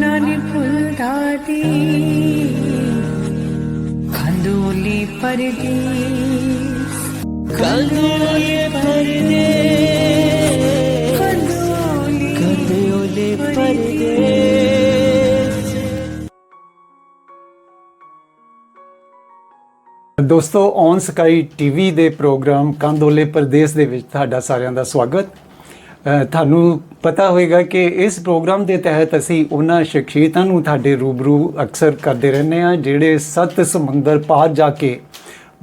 ਨਾਨੀ ਪਰਦੇਸ। ਦੋਸਤੋ ਔਨ ਸਕਾਈ ਟੀਵੀ ਦੇ ਪ੍ਰੋਗਰਾਮ ਕੰਦੋਲੇ ਪ੍ਰਦੇਸ਼ ਦੇ ਵਿੱਚ ਤੁਹਾਡਾ ਸਾਰਿਆਂ ਦਾ ਸਵਾਗਤ। ਤੁਹਾਨੂੰ ਪਤਾ ਹੋਵੇਗਾ ਕਿ ਇਸ ਪ੍ਰੋਗਰਾਮ ਦੇ ਤਹਿਤ ਅਸੀਂ ਉਹਨਾਂ ਸ਼ਖਸੀਅਤਾਂ ਨੂੰ ਤੁਹਾਡੇ ਰੂਬਰੂ ਅਕਸਰ ਕਰਦੇ ਰਹਿੰਦੇ ਹਾਂ, ਜਿਹੜੇ ਸੱਤ ਸਮੁੰਦਰ ਪਾਰ ਜਾ ਕੇ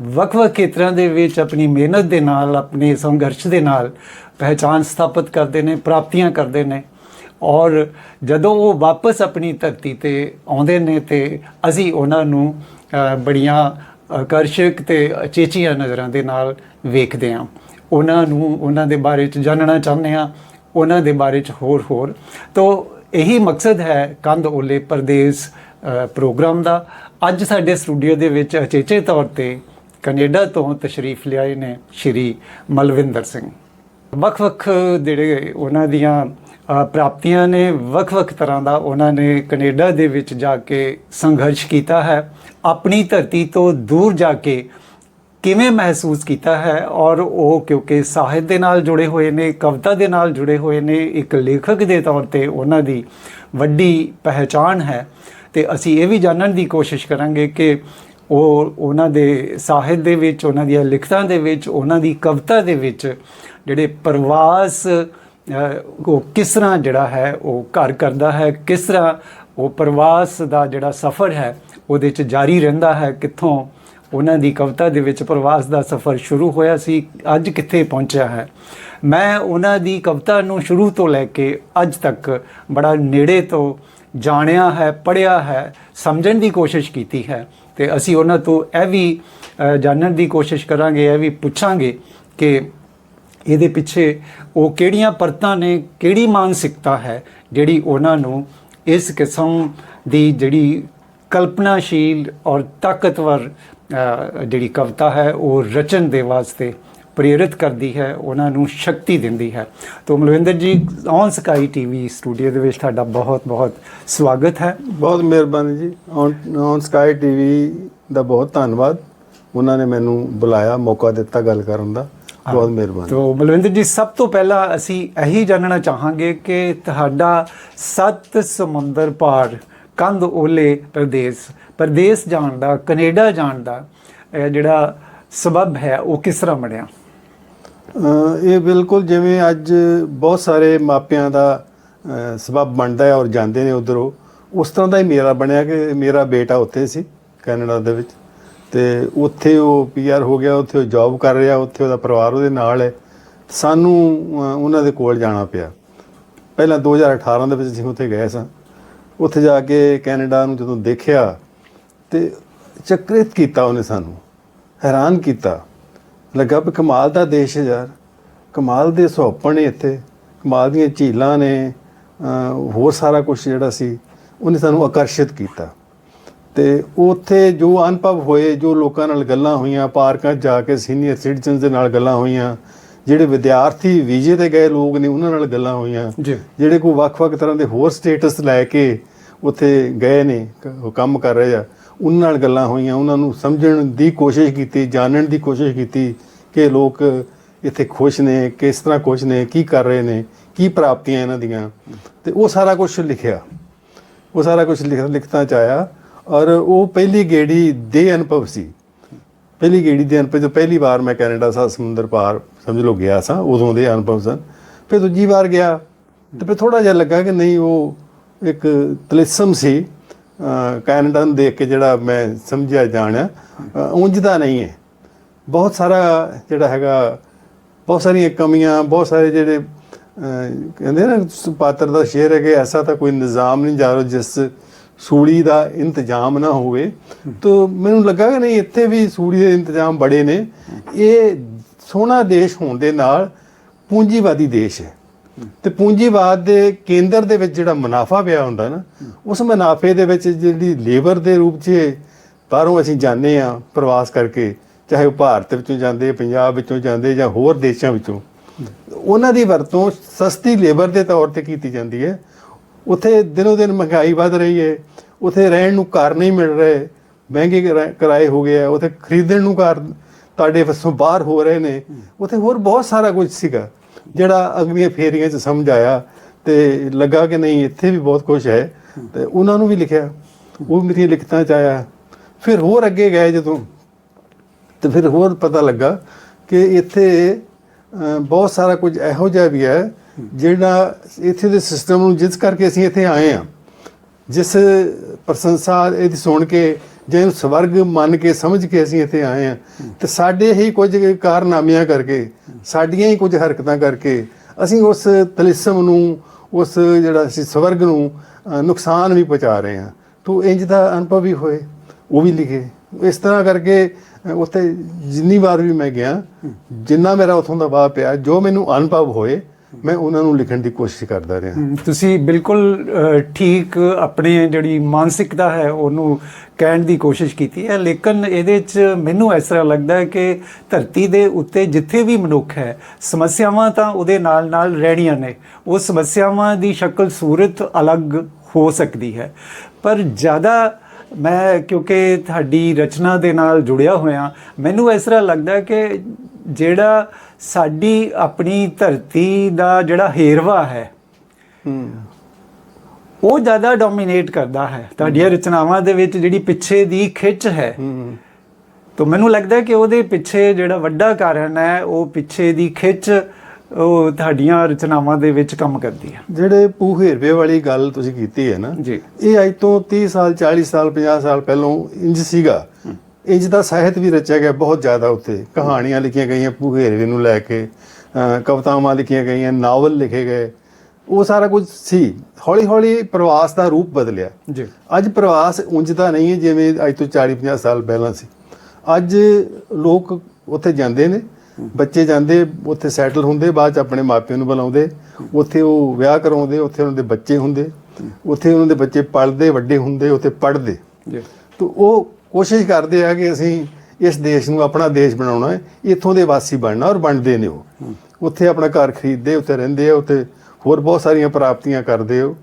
ਵੱਖ-ਵੱਖ ਖੇਤਰਾਂ ਦੇ ਵਿੱਚ ਆਪਣੀ ਮਿਹਨਤ ਦੇ ਨਾਲ, ਆਪਣੇ ਸੰਘਰਸ਼ ਦੇ ਨਾਲ ਪਹਿਚਾਨ ਸਥਾਪਿਤ ਕਰਦੇ ਨੇ, ਪ੍ਰਾਪਤੀਆਂ ਕਰਦੇ ਨੇ। ਔਰ ਜਦੋਂ ਉਹ ਵਾਪਸ ਆਪਣੀ ਧਰਤੀ ਤੇ ਆਉਂਦੇ ਨੇ ਤੇ ਅਸੀਂ ਉਹਨਾਂ ਨੂੰ ਬੜੀਆਂ ਆਕਰਸ਼ਕ ਤੇ ਅਚੇਚੀਆਂ ਨਜ਼ਰਾਂ ਦੇ ਨਾਲ ਵੇਖਦੇ ਹਾਂ। ਉਹਨਾਂ ਨੂੰ ਉਹਨਾਂ ਦੇ ਬਾਰੇ ਚ ਜਾਣਨਾ ਚਾਹੁੰਦੇ ਹਾਂ, ਉਹਨਾਂ ਦੇ ਬਾਰੇ ਚ ਹੋਰ ਹੋਰ। ਤੋਂ ਇਹੀ ਮਕਸਦ ਹੈ ਕੰਧ ਓਲੇ ਪ੍ਰਦੇਸ਼ ਪ੍ਰੋਗਰਾਮ ਦਾ। ਅੱਜ ਸਾਡੇ ਸਟੂਡੀਓ ਦੇ ਵਿੱਚ ਅਚੇਚੇ ਤੌਰ ਤੇ ਕੈਨੇਡਾ ਤੋਂ ਤਸ਼ਰੀਫ ਲਿਆਏ ਨੇ ਸ਼੍ਰੀ ਮਲਵਿੰਦਰ ਸਿੰਘ। ਵੱਖ-ਵੱਖ ਜਿਹੜੇ ਉਹਨਾਂ ਦੀਆਂ ਪ੍ਰਾਪਤੀਆਂ ਨੇ ਵੱਖ-ਵੱਖ ਤਰ੍ਹਾਂ ਦਾ ਉਹਨਾਂ ਨੇ ਕੈਨੇਡਾ ਦੇ ਵਿੱਚ ਜਾ ਕੇ ਸੰਘਰਸ਼ ਕੀਤਾ ਹੈ। ਆਪਣੀ ਧਰਤੀ ਤੋਂ ਦੂਰ ਜਾ ਕੇ ਕਿਵੇਂ ਮਹਿਸੂਸ ਕੀਤਾ ਹੈ? ਔਰ ਉਹ ਕਿਉਂਕਿ ਸਾਹਿਤ ਦੇ ਨਾਲ ਜੁੜੇ ਹੋਏ ਨੇ, ਕਵਿਤਾ ਦੇ ਨਾਲ ਜੁੜੇ ਹੋਏ ਨੇ, ਇੱਕ ਲੇਖਕ ਦੇ ਤੌਰ ਤੇ ਉਹਨਾਂ ਦੀ ਵੱਡੀ ਪਹਿਚਾਣ ਹੈ। ਤੇ ਅਸੀਂ ਇਹ ਵੀ ਜਾਣਨ ਦੀ ਕੋਸ਼ਿਸ਼ ਕਰਾਂਗੇ ਕਿ ਉਹ ਉਹਨਾਂ ਦੇ ਸਾਹਿਤ ਦੇ ਵਿੱਚ, ਉਹਨਾਂ ਦੀਆਂ ਲਿਖਤਾਂ ਦੇ ਵਿੱਚ, ਉਹਨਾਂ ਦੀ ਕਵਿਤਾ ਦੇ ਵਿੱਚ ਜਿਹੜੇ ਪ੍ਰਵਾਸ ਉਹ ਕਿਸ ਤਰ੍ਹਾਂ ਜਿਹੜਾ ਹੈ, ਉਹ ਘਰ ਕਰਦਾ ਹੈ, ਕਿਸ ਤਰ੍ਹਾਂ ਉਹ ਪ੍ਰਵਾਸ ਦਾ ਜਿਹੜਾ ਸਫ਼ਰ ਹੈ, ਉਹਦੇ ਚ ਜਾਰੀ ਰਹਿੰਦਾ ਹੈ, ਕਿੱਥੋਂ ਉਹਨਾਂ ਦੀ ਕਵਿਤਾ ਦੇ ਵਿੱਚ ਪ੍ਰਵਾਸ ਦਾ ਸਫ਼ਰ ਸ਼ੁਰੂ ਹੋਇਆ ਸੀ, ਅੱਜ ਕਿੱਥੇ ਪਹੁੰਚਿਆ ਹੈ? ਮੈਂ ਉਹਨਾਂ ਦੀ ਕਵਿਤਾ ਨੂੰ ਸ਼ੁਰੂ ਤੋਂ ਲੈ ਕੇ ਅੱਜ ਤੱਕ ਬੜਾ ਨੇੜੇ ਤੋਂ ਜਾਣਿਆ ਹੈ, ਪੜ੍ਹਿਆ ਹੈ, ਸਮਝਣ ਦੀ ਕੋਸ਼ਿਸ਼ ਕੀਤੀ ਹੈ ਤੇ ਅਸੀਂ ਉਹਨਾਂ ਤੋਂ ਇਹ ਵੀ ਜਾਣਨ ਦੀ ਕੋਸ਼ਿਸ਼ ਕਰਾਂਗੇ, ਇਹ ਵੀ ਪੁੱਛਾਂਗੇ ਕਿ ਇਹਦੇ ਪਿੱਛੇ ਉਹ ਕਿਹੜੀਆਂ ਪਰਤਾਂ ਨੇ, ਕਿਹੜੀ ਮਾਨਸਿਕਤਾ ਹੈ ਜਿਹੜੀ ਉਹਨਾਂ ਨੂੰ ਇਸ ਕਿਸਮ ਦੀ ਜਿਹੜੀ ਕਲਪਨਾਸ਼ੀਲ ਔਰ ਤਾਕਤਵਰ ਜਿਹੜੀ ਕਵਿਤਾ ਹੈ ਉਹ ਰਚਨ ਦੇ ਵਾਸਤੇ ਪ੍ਰੇਰਿਤ ਕਰਦੀ ਹੈ ਉਹਨਾਂ ਨੂੰ ਸ਼ਕਤੀ ਦਿੰਦੀ ਹੈ। ਤੋਂ ਮਲਵਿੰਦਰ ਜੀ ਔਨ ਸਕਾਈ ਟੀਵੀ ਸਟੂਡੀਓ ਦੇ ਵਿੱਚ ਤੁਹਾਡਾ ਬਹੁਤ ਬਹੁਤ ਸਵਾਗਤ ਹੈ। ਬਹੁਤ ਮਿਹਰਬਾਨੀ ਜੀ। ਔਨ ਸਕਾਈ ਟੀਵੀ ਦਾ ਬਹੁਤ ਧੰਨਵਾਦ। ਉਹਨਾਂ ਨੇ ਮੈਨੂੰ ਬੁਲਾਇਆ ਮੌਕਾ ਦਿੱਤਾ ਗੱਲ ਕਰਨ ਦਾ। ਬਹੁਤ ਮਿਹਰਬਾਨੀ। ਤੋ ਬਲਵਿੰਦਰ ਜੀ ਸਭ ਤੋਂ ਪਹਿਲਾਂ ਅਸੀਂ ਇਹੀ ਜਾਣਨਾ ਚਾਹਾਂਗੇ ਕਿ ਤੁਹਾਡਾ ਸੱਤ ਸਮੁੰਦਰ ਪਾਰ ਕੰਧ ਓਲੇ ਪ੍ਰਦੇਸ਼ ਪ੍ਰਦੇਸ਼ ਜਾਣ ਦਾ ਕੈਨੇਡਾ ਜਾਣ ਦਾ ਜਿਹੜਾ ਸਬਬ ਹੈ ਉਹ ਕਿਸ ਤਰ੍ਹਾਂ ਬਣਿਆ? ਇਹ ਬਿਲਕੁਲ ਜਿਵੇਂ ਅੱਜ ਬਹੁਤ ਸਾਰੇ ਮਾਪਿਆਂ ਦਾ ਅਹ, ਸਬਬ ਬਣਦਾ ਹੈ ਔਰ ਜਾਂਦੇ ਨੇ ਉਧਰੋਂ ਉਸ ਤਰ੍ਹਾਂ ਦਾ ਹੀ ਮੇਰਾ ਬਣਿਆ ਕਿ ਮੇਰਾ ਬੇਟਾ ਉੱਥੇ ਸੀ ਕੈਨੇਡਾ ਦੇ ਵਿੱਚ। ਤੇ ਉੱਥੇ ਉਹ ਪੀਆਰ ਹੋ ਗਿਆ ਉੱਥੇ ਉਹ ਜੌਬ ਕਰ ਰਿਹਾ ਉੱਥੇ ਉਹਦਾ ਪਰਿਵਾਰ ਉਹਦੇ ਨਾਲ ਹੈ। ਸਾਨੂੰ ਉਹਨਾਂ ਦੇ ਕੋਲ ਜਾਣਾ ਪਿਆ। ਪਹਿਲਾਂ 2018 ਦੇ ਵਿੱਚ ਅਸੀਂ ਉੱਥੇ ਗਏ ਸਾਂ। ਉੱਥੇ ਜਾ ਕੇ ਕੈਨੇਡਾ ਨੂੰ ਜਦੋਂ ਦੇਖਿਆ ਤੇ ਚੱਕਰਿਤ ਕੀਤਾ ਉਹਨੇ ਸਾਨੂੰ, ਹੈਰਾਨ ਕੀਤਾ। ਲੱਗਾ ਵੀ ਕਮਾਲ ਦਾ ਦੇਸ਼ ਹੈ ਯਾਰ, ਕਮਾਲ ਦੇ ਸੁਹੱਪਣ ਨੇ ਇੱਥੇ, ਕਮਾਲ ਦੀਆਂ ਝੀਲਾਂ ਨੇ ਹੋਰ ਸਾਰਾ ਕੁਝ ਜਿਹੜਾ ਸੀ, ਉਹਨੇ ਸਾਨੂੰ ਆਕਰਸ਼ਿਤ ਕੀਤਾ। ਤੇ ਉੱਥੇ ਜੋ ਅਨੁਭਵ ਹੋਏ, ਜੋ ਲੋਕਾਂ ਨਾਲ ਗੱਲਾਂ ਹੋਈਆਂ, ਪਾਰਕਾਂ 'ਚ ਜਾ ਕੇ ਸੀਨੀਅਰ ਸਿਟੀਜ਼ਨਸ ਦੇ ਨਾਲ ਗੱਲਾਂ ਹੋਈਆਂ ਜਿਹੜੇ ਵਿਦਿਆਰਥੀ ਵੀਜ਼ੇ ਤੇ ਗਏ ਲੋਕ ਨੇ ਉਹਨਾਂ ਨਾਲ ਗੱਲਾਂ ਹੋਈਆਂ। ਜਿਹੜੇ ਕੋਈ ਵੱਖ-ਵੱਖ ਤਰ੍ਹਾਂ ਦੇ ਹੋਰ ਸਟੇਟਸ ਲੈ ਕੇ ਉੱਥੇ ਗਏ ਨੇ ਕੰਮ ਕਰ ਰਹੇ ਆ ਉਹਨਾਂ ਨਾਲ ਗੱਲਾਂ ਹੋਈਆਂ ਉਹਨਾਂ ਨੂੰ ਸਮਝਣ ਦੀ ਕੋਸ਼ਿਸ਼ ਕੀਤੀ ਜਾਣਨ ਦੀ ਕੋਸ਼ਿਸ਼ ਕੀਤੀ ਕਿ ਲੋਕ ਇੱਥੇ ਖੁਸ਼ ਨੇ ਕਿਸ ਤਰ੍ਹਾਂ ਖੁਸ਼ ਨੇ ਕੀ ਕਰ ਰਹੇ ਨੇ ਕੀ ਪ੍ਰਾਪਤੀਆਂ ਇਹਨਾਂ ਦੀਆਂ। ਤੇ ਉਹ ਸਾਰਾ ਕੁਝ ਲਿਖਿਆ। ਉਹ ਸਾਰਾ ਕੁਝ ਲਿਖ ਲਿਖਤਾਂ ਚ ਆਇਆ। ਔਰ ਉਹ ਪਹਿਲੀ ਗੇੜੀ ਦੇ ਅਨੁਭਵ ਸੀ। ਪਹਿਲੀ ਗੇੜੀ ਦੇ ਅਨੁਭਵ ਤੋਂ ਪਹਿਲੀ ਵਾਰ ਮੈਂ ਕੈਨੇਡਾ ਸਾ ਸਮੁੰਦਰ ਪਾਰ ਸਮਝ ਲਓ ਗਿਆ ਸਾਂ, ਉਦੋਂ ਦੇ ਅਨੁਭਵ ਸਨ। ਫਿਰ ਦੂਜੀ ਵਾਰ ਗਿਆ ਤੇ ਫਿਰ ਥੋੜਾ ਜਿਹਾ ਲੱਗਾ ਕਿ ਨਹੀਂ, ਉਹ ਇੱਕ ਤਲਿਸਮ ਸੀ। ਕੈਨੇਡਾ ਨੂੰ ਦੇਖ ਕੇ ਜਿਹੜਾ ਮੈਂ ਸਮਝਿਆ ਜਾਣਿਆ ਉਂਝ ਦਾ ਨਹੀਂ ਹੈ। ਬਹੁਤ ਸਾਰਾ ਜਿਹੜਾ ਹੈਗਾ, ਬਹੁਤ ਸਾਰੀਆਂ ਕਮੀਆਂ, ਬਹੁਤ ਸਾਰੇ ਜਿਹੜੇ ਕਹਿੰਦੇ ਨਾ ਪਾਤਰ ਦਾ ਸ਼ੇਰ ਹੈ ਕਿ ਐਸਾ ਤਾਂ ਕੋਈ ਨਿਜ਼ਾਮ ਨਹੀਂ ਜਾ ਰਿਹਾ ਜਿਸ ਸੂੜੀ ਦਾ ਇੰਤਜ਼ਾਮ ਨਾ ਹੋਵੇ। ਤਾਂ ਮੈਨੂੰ ਲੱਗਾ ਕਿ ਨਹੀਂ, ਇੱਥੇ ਵੀ ਸੂੜੀ ਦੇ ਇੰਤਜ਼ਾਮ ਬੜੇ ਨੇ। ਇਹ ਸੋਹਣਾ ਦੇਸ਼ ਹੋਣ ਦੇ ਨਾਲ ਪੂੰਜੀਵਾਦੀ ਦੇਸ਼ ਹੈ। ਤੇ ਪੂੰਜੀਵਾਦ ਦੇ ਕੇਂਦਰ ਦੇ ਵਿੱਚ ਜਿਹੜਾ ਮੁਨਾਫਾ ਪਿਆ ਹੁੰਦਾ ਨਾ, ਉਸ ਮੁਨਾਫੇ ਦੇ ਵਿੱਚ ਜਿਹੜੀ ਲੇਬਰ ਦੇ ਰੂਪ 'ਚ ਬਾਹਰੋਂ ਅਸੀਂ ਜਾਂਦੇ ਆ ਪ੍ਰਵਾਸ ਕਰਕੇ, ਚਾਹੇ ਉਹ ਭਾਰਤ ਵਿੱਚੋਂ ਜਾਂਦੇ, ਪੰਜਾਬ ਵਿੱਚੋਂ ਜਾਂਦੇ ਜਾਂ ਹੋਰ ਦੇਸ਼ਾਂ ਵਿੱਚੋਂ, ਉਹਨਾਂ ਦੀ ਵਰਤੋਂ ਸਸਤੀ ਲੇਬਰ ਦੇ ਤੌਰ ਤੇ ਕੀਤੀ ਜਾਂਦੀ ਹੈ। ਉੱਥੇ ਦਿਨੋ ਦਿਨ ਮਹਿੰਗਾਈ ਵੱਧ ਰਹੀ ਹੈ, ਉੱਥੇ ਰਹਿਣ ਨੂੰ ਘਰ ਨਹੀਂ ਮਿਲ ਰਹੇ, ਮਹਿੰਗੇ ਕਿਰਾ- ਕਿਰਾਏ ਹੋ ਗਏ ਆ, ਉੱਥੇ ਖਰੀਦਣ ਨੂੰ ਘਰ ਤੁਹਾਡੇ ਵੱਸੋਂ ਬਾਹਰ ਹੋ ਰਹੇ ਨੇ, ਉੱਥੇ ਹੋਰ ਬਹੁਤ ਸਾਰਾ ਕੁਝ ਸੀਗਾ, ਜਿਹੜਾ ਅਗਲੀਆਂ ਫੇਰੀਆਂ 'ਚ ਸਮਝ ਆਇਆ ਤੇ ਲੱਗਾ ਕਿ ਨਹੀਂ, ਇੱਥੇ ਵੀ ਬਹੁਤ ਕੁਝ ਹੈ ਤੇ ਉਹਨਾਂ ਨੂੰ ਵੀ ਲਿਖਿਆ, ਉਹ ਮੇਰੀਆਂ ਲਿਖਤਾਂ 'ਚ ਆਇਆ। ਫਿਰ ਹੋਰ ਅੱਗੇ ਗਏ ਜਦੋਂ, ਤੇ ਫਿਰ ਹੋਰ ਪਤਾ ਲੱਗਾ ਕਿ ਇੱਥੇ ਬਹੁਤ ਸਾਰਾ ਕੁਝ ਇਹੋ ਜਿਹਾ ਵੀ ਹੈ, ਜਿਹੜਾ ਇੱਥੇ ਦੇ ਸਿਸਟਮ ਨੂੰ ਜਿਸ ਕਰਕੇ ਅਸੀਂ ਇੱਥੇ ਆਏ ਆ ਜਿਸ ਪ੍ਰਸ਼ੰਸਾ ਇਹਦੀ ਸੁਣ ਕੇ ਜਿਹਨੂੰ ਸਵਰਗ ਮੰਨ ਕੇ, ਸਮਝ ਕੇ ਅਸੀਂ ਇੱਥੇ ਆਏ ਆ ਤੇ ਸਾਡੇ ਹੀ ਕੁਝ ਕਾਰਨਾਮਿਆਂ ਕਰਕੇ, ਸਾਡੀਆਂ ਹੀ ਕੁਝ ਹਰਕਤਾਂ ਕਰਕੇ, ਅਸੀਂ ਉਸ ਤਲਿਸਮ ਨੂੰ, ਉਸ ਜਿਹੜਾ ਅਸੀਂ ਸਵਰਗ ਨੂੰ ਨੁਕਸਾਨ ਵੀ ਪਹੁੰਚਾ ਰਹੇ ਹਾਂ। ਤੋ ਇੰਜ ਦਾ ਅਨੁਭਵ ਵੀ ਹੋਏ, ਉਹ ਵੀ ਲਿਖੇ। ਇਸ ਤਰ੍ਹਾਂ ਕਰਕੇ ਉੱਥੇ ਜਿੰਨੀ ਵਾਰ ਵੀ ਮੈਂ ਗਿਆ, ਜਿੰਨਾ ਮੇਰਾ ਉਥੋਂ ਦਾ ਵਾਹ ਪਿਆ, ਜੋ ਮੈਨੂੰ ਅਨੁਭਵ ਹੋਏ ਮੈਂ ਉਹਨਾਂ ਨੂੰ ਲਿਖਣ ਦੀ ਕੋਸ਼ਿਸ਼ ਕਰਦਾ ਰਿਹਾ। ਤੁਸੀਂ ਬਿਲਕੁਲ ਠੀਕ ਆਪਣੇ ਜਿਹੜੀ ਮਾਨਸਿਕਤਾ ਹੈ, ਉਹਨੂੰ ਕਹਿਣ ਦੀ ਕੋਸ਼ਿਸ਼ ਕੀਤੀ ਹੈ। ਲੇਕਿਨ ਇਹਦੇ 'ਚ ਮੈਨੂੰ ਇਸ ਤਰ੍ਹਾਂ ਲੱਗਦਾ ਹੈ ਕਿ ਧਰਤੀ ਦੇ ਉੱਤੇ ਜਿੱਥੇ ਵੀ ਮਨੁੱਖ ਹੈ, ਸਮੱਸਿਆਵਾਂ ਤਾਂ ਉਹਦੇ ਨਾਲ ਨਾਲ ਰਹਿਣੀਆਂ ਨੇ। ਉਹ ਸਮੱਸਿਆਵਾਂ ਦੀ ਸ਼ਕਲ ਸੂਰਤ ਅਲੱਗ ਹੋ ਸਕਦੀ ਹੈ। ਪਰ ਜ਼ਿਆਦਾ ਮੈਂ, ਕਿਉਂਕਿ ਤੁਹਾਡੀ ਰਚਨਾ ਦੇ ਨਾਲ ਜੁੜਿਆ ਹੋਇਆ, ਮੈਨੂੰ ਇਸ ਤਰ੍ਹਾਂ ਲੱਗਦਾ ਕਿ ਜਿਹੜਾ ਸਾਡੀ ਆਪਣੀ ਧਰਤੀ ਦਾ ਜਿਹੜਾ ਹੇਰਵਾ ਹੈ ਉਹ ਜ਼ਿਆਦਾ ਡੋਮੀਨੇਟ ਕਰਦਾ ਹੈ। ਤੁਹਾਡੀਆਂ ਰਚਨਾਵਾਂ ਦੇ ਵਿੱਚ ਜਿਹੜੀ ਪਿੱਛੇ ਦੀ ਖਿੱਚ ਹੈ ਤਾਂ ਮੈਨੂੰ ਲੱਗਦਾ ਕਿ ਉਹਦੇ ਪਿੱਛੇ ਜਿਹੜਾ ਵੱਡਾ ਕਾਰਨ ਹੈ ਉਹ ਪਿੱਛੇ ਦੀ ਖਿੱਚ ਉਹ ਤੁਹਾਡੀਆਂ ਰਚਨਾਵਾਂ ਦੇ ਵਿੱਚ ਕੰਮ ਕਰਦੀ ਹੈ। ਜਿਹੜੇ ਪੂਹੇਰਵੇ ਵਾਲੀ ਗੱਲ ਤੁਸੀਂ ਕੀਤੀ ਹੈ ਨਾ ਜੀ। ਇਹ ਅੱਜ ਤੋਂ 30 ਸਾਲ 40 ਸਾਲ 50 ਸਾਲ ਪਹਿਲਾਂ ਇੰਜ ਸੀਗਾ ਇੰਜ ਦਾ ਸਾਹਿਤ ਵੀ ਰਚਿਆ ਗਿਆ ਬਹੁਤ ਜ਼ਿਆਦਾ ਉੱਤੇ। ਕਹਾਣੀਆਂ ਲਿਖੀਆਂ ਗਈਆਂ ਪੂਹੇਰਵੇ ਨੂੰ ਲੈ ਕੇ ਕਵਿਤਾਵਾਂ ਲਿਖੀਆਂ ਗਈਆਂ ਨਾਵਲ ਲਿਖੇ ਗਏ। ਉਹ ਸਾਰਾ ਕੁਝ ਸੀ। ਹੌਲੀ ਹੌਲੀ ਪ੍ਰਵਾਸ ਦਾ ਰੂਪ ਬਦਲਿਆ। ਜੀ। ਅੱਜ ਪ੍ਰਵਾਸ ਉਂਝ ਤਾਂ ਨਹੀਂ ਹੈ ਜਿਵੇਂ ਅੱਜ ਤੋਂ 40 50 ਸਾਲ ਪਹਿਲਾਂ ਸੀ। ਅੱਜ ਲੋਕ ਉੱਥੇ ਜਾਂਦੇ ਨੇ ਬੱਚੇ ਜਾਂਦੇ ਉੱਥੇ ਸੈਟਲ ਹੁੰਦੇ ਬਾਅਦ ਚ ਆਪਣੇ ਮਾਪਿਆਂ ਨੂੰ ਬੁਲਾਉਂਦੇ। ਉੱਥੇ ਉਹ ਵਿਆਹ ਕਰਾਉਂਦੇ ਉੱਥੇ ਉਹਨਾਂ ਦੇ ਬੱਚੇ ਹੁੰਦੇ। ਉੱਥੇ ਉਹਨਾਂ ਦੇ ਬੱਚੇ ਪੜ੍ਹਦੇ ਵੱਡੇ ਹੁੰਦੇ ਉੱਥੇ ਪੜ੍ਹਦੇ। ਜੀ। ਤਾਂ ਉਹ ਕੋਸ਼ਿਸ਼ ਕਰਦੇ ਆ ਕਿ ਅਸੀਂ ਇਸ ਦੇਸ਼ ਨੂੰ ਆਪਣਾ ਦੇਸ਼ ਬਣਾਉਣਾ ਹੈ ਇੱਥੋਂ ਦੇ ਵਾਸੀ ਬਣਨਾ ਔਰ ਬਣਦੇ ਨੇ ਉਹ। ਉੱਥੇ ਆਪਣਾ ਘਰ ਖਰੀਦਦੇ ਉੱਥੇ ਰਹਿੰਦੇ ਆ ਉੱਥੇ ਹੋਰ ਬਹੁਤ ਸਾਰੀਆਂ ਪ੍ਰਾਪਤੀਆਂ ਕਰਦੇ ਹੋ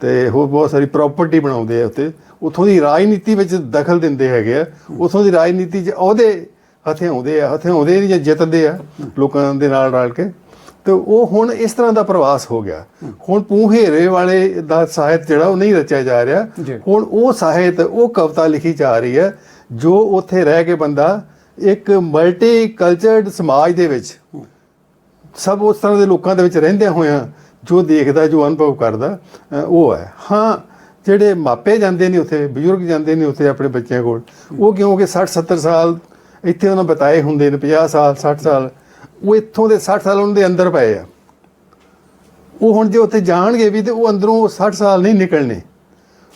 ਤੇ ਹੋਰ ਬਹੁਤ ਸਾਰੀ ਪ੍ਰਾਪਰਟੀ ਬਣਾਉਂਦੇ ਆ ਉੱਥੇ। ਉੱਥੋਂ ਦੀ ਰਾਜਨੀਤੀ ਵਿੱਚ ਦਖਲ ਦਿੰਦੇ ਹੈਗੇ ਆ। ਉੱਥੋਂ ਦੀ ਰਾਜਨੀਤੀ 'ਚ ਉਹਦੇ ਹਥਿਆਉਂਦੇ ਆ ਹਥਿਆਉਂਦੇ ਨਹੀਂ ਜਾਂ ਜਿੱਤਦੇ ਆ ਲੋਕਾਂ ਦੇ ਨਾਲ ਰਲ ਕੇ। ਤੇ ਉਹ ਹੁਣ ਇਸ ਤਰ੍ਹਾਂ ਦਾ ਪ੍ਰਵਾਸ ਹੋ ਗਿਆ। ਹੁਣ ਪੂਹੇਰੇ ਵਾਲੇ ਦਾ ਸਾਹਿਤ ਜਿਹੜਾ ਉਹ ਨਹੀਂ ਰਚਿਆ ਜਾ ਰਿਹਾ। ਹੁਣ ਉਹ ਸਾਹਿਤ ਉਹ ਕਵਿਤਾ ਲਿਖੀ ਜਾ ਰਹੀ ਹੈ ਜੋ ਉੱਥੇ ਰਹਿ ਕੇ ਬੰਦਾ ਇੱਕ ਮਲਟੀ ਕਲਚਰਡ ਸਮਾਜ ਦੇ ਵਿੱਚ ਸਭ ਉਸ ਤਰ੍ਹਾਂ ਦੇ ਲੋਕਾਂ ਦੇ ਵਿੱਚ ਰਹਿੰਦਿਆਂ ਹੋਇਆਂ ਜੋ ਦੇਖਦਾ ਜੋ ਅਨੁਭਵ ਕਰਦਾ ਉਹ ਹੈ। ਹਾਂ ਜਿਹੜੇ ਮਾਪੇ ਜਾਂਦੇ ਨੇ ਉੱਥੇ ਬਜ਼ੁਰਗ ਜਾਂਦੇ ਨੇ ਉੱਥੇ ਆਪਣੇ ਬੱਚਿਆਂ ਕੋਲ ਉਹ ਕਿਉਂਕਿ 60 70 ਸਾਲ ਇੱਥੇ ਉਹਨਾਂ ਬਿਤਾਏ ਹੁੰਦੇ ਨੇ 50 ਸਾਲ 60 ਸਾਲ ਉਹ ਇੱਥੋਂ ਦੇ 60 ਸਾਲ ਉਹਨਾਂ ਦੇ ਅੰਦਰ ਪਏ ਆ। ਉਹ ਹੁਣ ਜੇ ਉੱਥੇ ਜਾਣਗੇ ਵੀ ਤੇ ਉਹ ਅੰਦਰੋਂ ਉਹ 60 ਸਾਲ ਨਹੀਂ ਨਿਕਲਣੇ।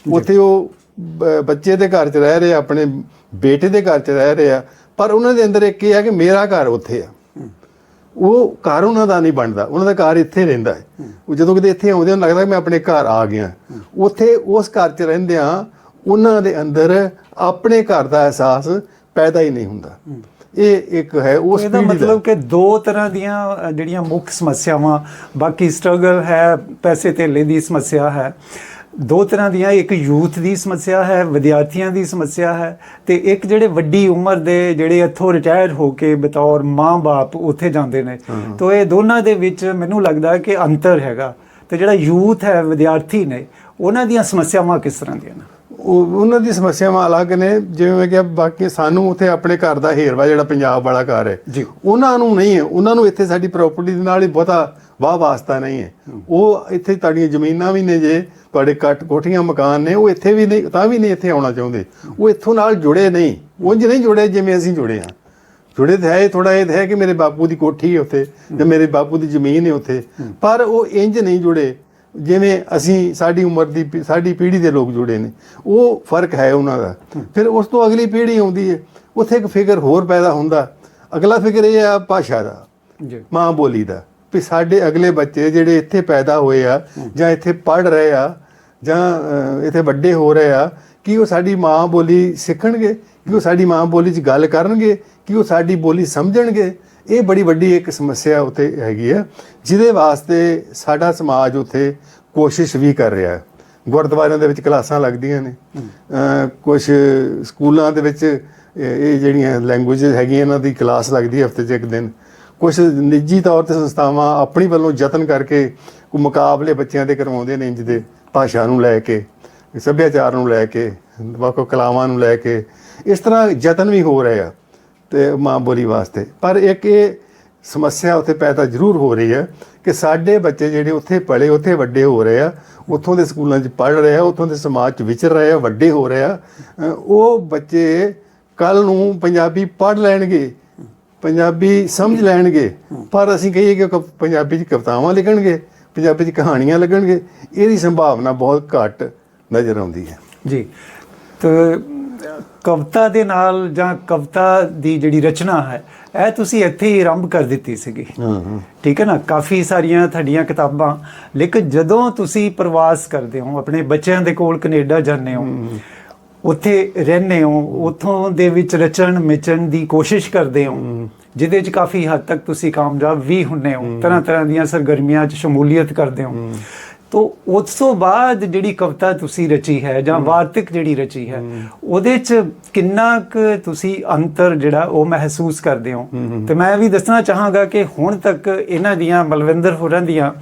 ਉੱਥੇ ਉਹ ਬੱਚੇ ਦੇ ਘਰ 'ਚ ਰਹਿ ਰਹੇ ਆਪਣੇ ਬੇਟੇ ਦੇ ਘਰ 'ਚ ਰਹਿ ਰਹੇ ਆ। ਪਰ ਉਹਨਾਂ ਦੇ ਅੰਦਰ ਇੱਕ ਇਹ ਆ ਕਿ ਮੇਰਾ ਘਰ ਉੱਥੇ ਆ। ਉਹ ਘਰ ਉਹਨਾਂ ਦਾ ਨਹੀਂ ਬਣਦਾ। ਉਹਨਾਂ ਦਾ ਘਰ ਇੱਥੇ ਰਹਿੰਦਾ ਹੈ। ਉਹ ਜਦੋਂ ਕਿਤੇ ਇੱਥੇ ਆਉਂਦੇ ਉਹਨਾਂ ਲੱਗਦਾ ਕਿ ਮੈਂ ਆਪਣੇ ਘਰ ਆ ਗਿਆ। ਉੱਥੇ ਉਸ ਘਰ 'ਚ ਰਹਿੰਦਿਆਂ ਉਹਨਾਂ ਦੇ ਅੰਦਰ ਆਪਣੇ ਘਰ ਦਾ ਅਹਿਸਾਸ ਪੈਦਾ ਹੀ ਨਹੀਂ ਹੁੰਦਾ। ਇਹ ਇੱਕ ਹੈ ਉਸ ਇਹਦਾ ਮਤਲਬ ਕਿ ਦੋ ਤਰ੍ਹਾਂ ਦੀਆਂ ਜਿਹੜੀਆਂ ਮੁੱਖ ਸਮੱਸਿਆਵਾਂ ਬਾਕੀ ਸਟਰਗਲ ਹੈ ਪੈਸੇ ਧੇਲੇ ਦੀ ਸਮੱਸਿਆ ਹੈ। ਦੋ ਤਰ੍ਹਾਂ ਦੀਆਂ ਇੱਕ ਯੂਥ ਦੀ ਸਮੱਸਿਆ ਹੈ ਵਿਦਿਆਰਥੀਆਂ ਦੀ ਸਮੱਸਿਆ ਹੈ ਤੇ ਇੱਕ ਜਿਹੜੇ ਵੱਡੀ ਉਮਰ ਦੇ ਜਿਹੜੇ ਇੱਥੋਂ ਰਿਟਾਇਰ ਹੋ ਕੇ ਬਤੌਰ ਮਾਂ-ਬਾਪ ਉੱਥੇ ਜਾਂਦੇ ਨੇ। ਤੋਂ ਇਹ ਦੋਨਾਂ ਦੇ ਵਿੱਚ ਮੈਨੂੰ ਲੱਗਦਾ ਹੈ ਕਿ ਅੰਤਰ ਹੈਗਾ। ਤੇ ਜਿਹੜਾ ਯੂਥ ਹੈ ਵਿਦਿਆਰਥੀ ਨੇ ਉਹਨਾਂ ਦੀਆਂ ਸਮੱਸਿਆਵਾਂ ਕਿਸ ਤਰ੍ਹਾਂ ਦੀਆਂ ਨੇ? ਉਹਨਾਂ ਦੀ ਸਮੱਸਿਆਵਾਂ ਅਲੱਗ ਨੇ ਜਿਵੇਂ ਮੈਂ ਕਿਹਾ ਬਾਕੀ ਸਾਨੂੰ ਉੱਥੇ ਆਪਣੇ ਘਰ ਦਾ ਹੇਰਵਾ ਜਿਹੜਾ ਪੰਜਾਬ ਵਾਲਾ ਘਰ ਹੈ ਜੀ। ਉਹਨਾਂ ਨੂੰ ਨਹੀਂ ਹੈ ਉਹਨਾਂ ਨੂੰ ਇੱਥੇ ਸਾਡੀ ਪ੍ਰਾਪਰਟੀ ਦੇ ਨਾਲ ਹੀ ਬਹੁਤਾ ਵਾਹ ਵਾਸਤਾ ਨਹੀਂ ਹੈ। ਉਹ ਇੱਥੇ ਤੁਹਾਡੀਆਂ ਜ਼ਮੀਨਾਂ ਵੀ ਨੇ ਜੇ ਤੁਹਾਡੇ ਕੱਟ ਕੋਠੀਆਂ ਮਕਾਨ ਨੇ ਉਹ ਇੱਥੇ ਵੀ ਨਹੀਂ ਤਾਂ ਵੀ ਨਹੀਂ ਇੱਥੇ ਆਉਣਾ ਚਾਹੁੰਦੇ। ਉਹ ਇੱਥੋਂ ਨਾਲ ਜੁੜੇ ਨਹੀਂ ਉਂਝ ਨਹੀਂ ਜੁੜੇ ਜਿਵੇਂ ਅਸੀਂ ਜੁੜੇ ਹਾਂ। ਜੁੜੇ ਤਾਂ ਹੈ ਥੋੜਾ ਇਹ ਹੈ ਕਿ ਮੇਰੇ ਬਾਪੂ ਦੀ ਕੋਠੀ ਹੈ ਉੱਥੇ ਜਾਂ ਮੇਰੇ ਬਾਪੂ ਦੀ ਜ਼ਮੀਨ ਹੈ ਉੱਥੇ ਪਰ ਉਹ ਇੰਜ ਨਹੀਂ ਜੁੜੇ। ਜਿਵੇਂ ਅਸੀਂ ਸਾਡੀ ਉਮਰ ਦੀ ਸਾਡੀ ਪੀੜ੍ਹੀ ਦੇ ਲੋਕ ਜੁੜੇ ਨੇ ਉਹ ਫ਼ਰਕ ਹੈ ਉਹਨਾਂ ਦਾ। ਫਿਰ ਉਸ ਤੋਂ ਅਗਲੀ ਪੀੜ੍ਹੀ ਆਉਂਦੀ ਹੈ ਉੱਥੇ ਇੱਕ ਫਿਕਰ ਹੋਰ ਪੈਦਾ ਹੁੰਦਾ। ਅਗਲਾ ਫਿਕਰ ਇਹ ਆ ਭਾਸ਼ਾ ਦਾ ਜੀ। ਮਾਂ ਬੋਲੀ ਦਾ ਵੀ ਸਾਡੇ ਅਗਲੇ ਬੱਚੇ ਜਿਹੜੇ ਇੱਥੇ ਪੈਦਾ ਹੋਏ ਆ ਜਾਂ ਇੱਥੇ ਪੜ ਰਹੇ ਆ ਜਾਂ ਇੱਥੇ ਵੱਡੇ ਹੋ ਰਹੇ ਆ ਕੀ ਉਹ ਸਾਡੀ ਮਾਂ ਬੋਲੀ ਸਿੱਖਣਗੇ? ਕਿ ਉਹ ਸਾਡੀ ਮਾਂ ਬੋਲੀ 'ਚ ਗੱਲ ਕਰਨਗੇ? ਕਿ ਉਹ ਸਾਡੀ ਬੋਲੀ ਸਮਝਣਗੇ? ਇਹ ਬੜੀ ਵੱਡੀ ਇੱਕ ਸਮੱਸਿਆ ਉੱਥੇ ਹੈਗੀ ਆ ਜਿਹਦੇ ਵਾਸਤੇ ਸਾਡਾ ਸਮਾਜ ਉੱਥੇ ਕੋਸ਼ਿਸ਼ ਵੀ ਕਰ ਰਿਹਾ ਹੈ। ਗੁਰਦੁਆਰਿਆਂ ਦੇ ਵਿੱਚ ਕਲਾਸਾਂ ਲੱਗਦੀਆਂ ਨੇ। ਕੁਝ ਸਕੂਲਾਂ ਦੇ ਵਿੱਚ ਇਹ ਜਿਹੜੀਆਂ ਲੈਂਗੁਏਜਸ ਹੈਗੀਆਂ ਇਹਨਾਂ ਦੀ ਕਲਾਸ ਲੱਗਦੀ ਹੈ ਹਫ਼ਤੇ 'ਚ ਇੱਕ ਦਿਨ। ਕੁਝ ਨਿੱਜੀ ਤੌਰ ਤੇ ਸੰਸਥਾਵਾਂ ਆਪਣੀ ਵੱਲੋਂ ਯਤਨ ਕਰਕੇ ਕੋਈ ਮੁਕਾਬਲੇ ਬੱਚਿਆਂ ਦੇ ਕਰਵਾਉਂਦੇ ਨੇ ਇੰਜ ਦੇ ਭਾਸ਼ਾ ਨੂੰ ਲੈ ਕੇ ਸੱਭਿਆਚਾਰ ਨੂੰ ਲੈ ਕੇ ਵੱਖ ਕਲਾਵਾਂ ਨੂੰ ਲੈ ਕੇ। ਇਸ ਤਰ੍ਹਾਂ ਯਤਨ ਵੀ ਹੋ ਰਹੇ। ਆ ਤੇ ਮਾਂ ਬੋਲੀ ਵਾਸਤੇ। ਪਰ ਇੱਕ ਇਹ ਸਮੱਸਿਆ ਉੱਥੇ ਪੈਦਾ ਜ਼ਰੂਰ ਹੋ ਰਹੀ ਹੈ ਕਿ ਸਾਡੇ ਬੱਚੇ ਜਿਹੜੇ ਉੱਥੇ ਪੜ੍ਹੇ, ਉੱਥੇ ਵੱਡੇ ਹੋ ਰਹੇ ਆ, ਉੱਥੋਂ ਦੇ ਸਕੂਲਾਂ 'ਚ ਪੜ੍ਹ ਰਹੇ ਆ, ਉੱਥੋਂ ਦੇ ਸਮਾਜ 'ਚ ਵਿਚਰ ਰਹੇ ਆ, ਵੱਡੇ ਹੋ ਰਹੇ ਆ ਉਹ ਬੱਚੇ ਕੱਲ ਨੂੰ ਪੰਜਾਬੀ ਪੜ੍ਹ ਲੈਣਗੇ, ਪੰਜਾਬੀ ਸਮਝ ਲੈਣਗੇ, ਪਰ ਅਸੀਂ ਕਹੀਏ ਕਿ ਕ- ਪੰਜਾਬੀ 'ਚ ਕਵਿਤਾਵਾਂ ਲਿਖਣਗੇ, ਪੰਜਾਬੀ 'ਚ ਕਹਾਣੀਆਂ ਲੱਗਣਗੇ, ਇਹਦੀ ਸੰਭਾਵਨਾ ਬਹੁਤ ਘੱਟ ਨਜ਼ਰ ਆਉਂਦੀ ਹੈ। ਜੀ। ਤੇ ਕਵਿਤਾ ਦੇ ਨਾਲ ਜਾਂ ਕਵਿਤਾ ਦੀ ਜਿਹੜੀ ਰਚਨਾ ਹੈ ਇਹ ਤੁਸੀਂ ਇੱਥੇ ਹੀ ਆਰੰਭ ਕਰ ਦਿੱਤੀ ਸੀਗੀ। ਠੀਕ ਹੈ ਨਾ? ਕਾਫੀ ਸਾਰੀਆਂ ਤੁਹਾਡੀਆਂ ਕਿਤਾਬਾਂ। ਲੇਕਿਨ ਜਦੋਂ ਤੁਸੀਂ ਪ੍ਰਵਾਸ ਕਰਦੇ ਹੋ ਆਪਣੇ ਬੱਚਿਆਂ ਦੇ ਕੋਲ ਕੈਨੇਡਾ ਜਾਂਦੇ ਹੋ ਉੱਥੇ ਰਹਿੰਦੇ ਹੋ ਉਥੋਂ ਦੇ ਵਿੱਚ ਰਚਣ ਮਿਚਣ ਦੀ ਕੋਸ਼ਿਸ਼ ਕਰਦੇ ਹੋ ਜਿਹਦੇ 'ਚ ਕਾਫੀ ਹੱਦ ਤੱਕ ਤੁਸੀਂ ਕਾਮਯਾਬ ਵੀ ਹੁੰਨੇ ਹੋ। ਤਰ੍ਹਾਂ ਤਰ੍ਹਾਂ ਦੀਆਂ ਸਰਗਰਮੀਆਂ 'ਚ ਸ਼ਮੂਲੀਅਤ ਕਰਦੇ ਹੋ। ਤੋ ਉਸ ਤੋਂ ਬਾਅਦ ਜਿਹੜੀ ਕਵਿਤਾ ਤੁਸੀਂ ਰਚੀ ਹੈ ਜਾਂ ਵਾਰਤਕ ਜਿਹੜੀ ਰਚੀ ਹੈ ਉਹਦੇ 'ਚ ਕਿੰਨਾ ਕੁ ਤੁਸੀਂ ਅੰਤਰ ਜਿਹੜਾ ਉਹ ਮਹਿਸੂਸ ਕਰਦੇ ਹੋ। ਤੇ ਮੈਂ ਵੀ ਦੱਸਣਾ ਚਾਹਾਂਗਾ ਕਿ ਹੁਣ ਤੱਕ ਇਹਨਾਂ ਦੀਆਂ ਬਲਵਿੰਦਰ ਹੋਰਾਂ ਦੀਆਂ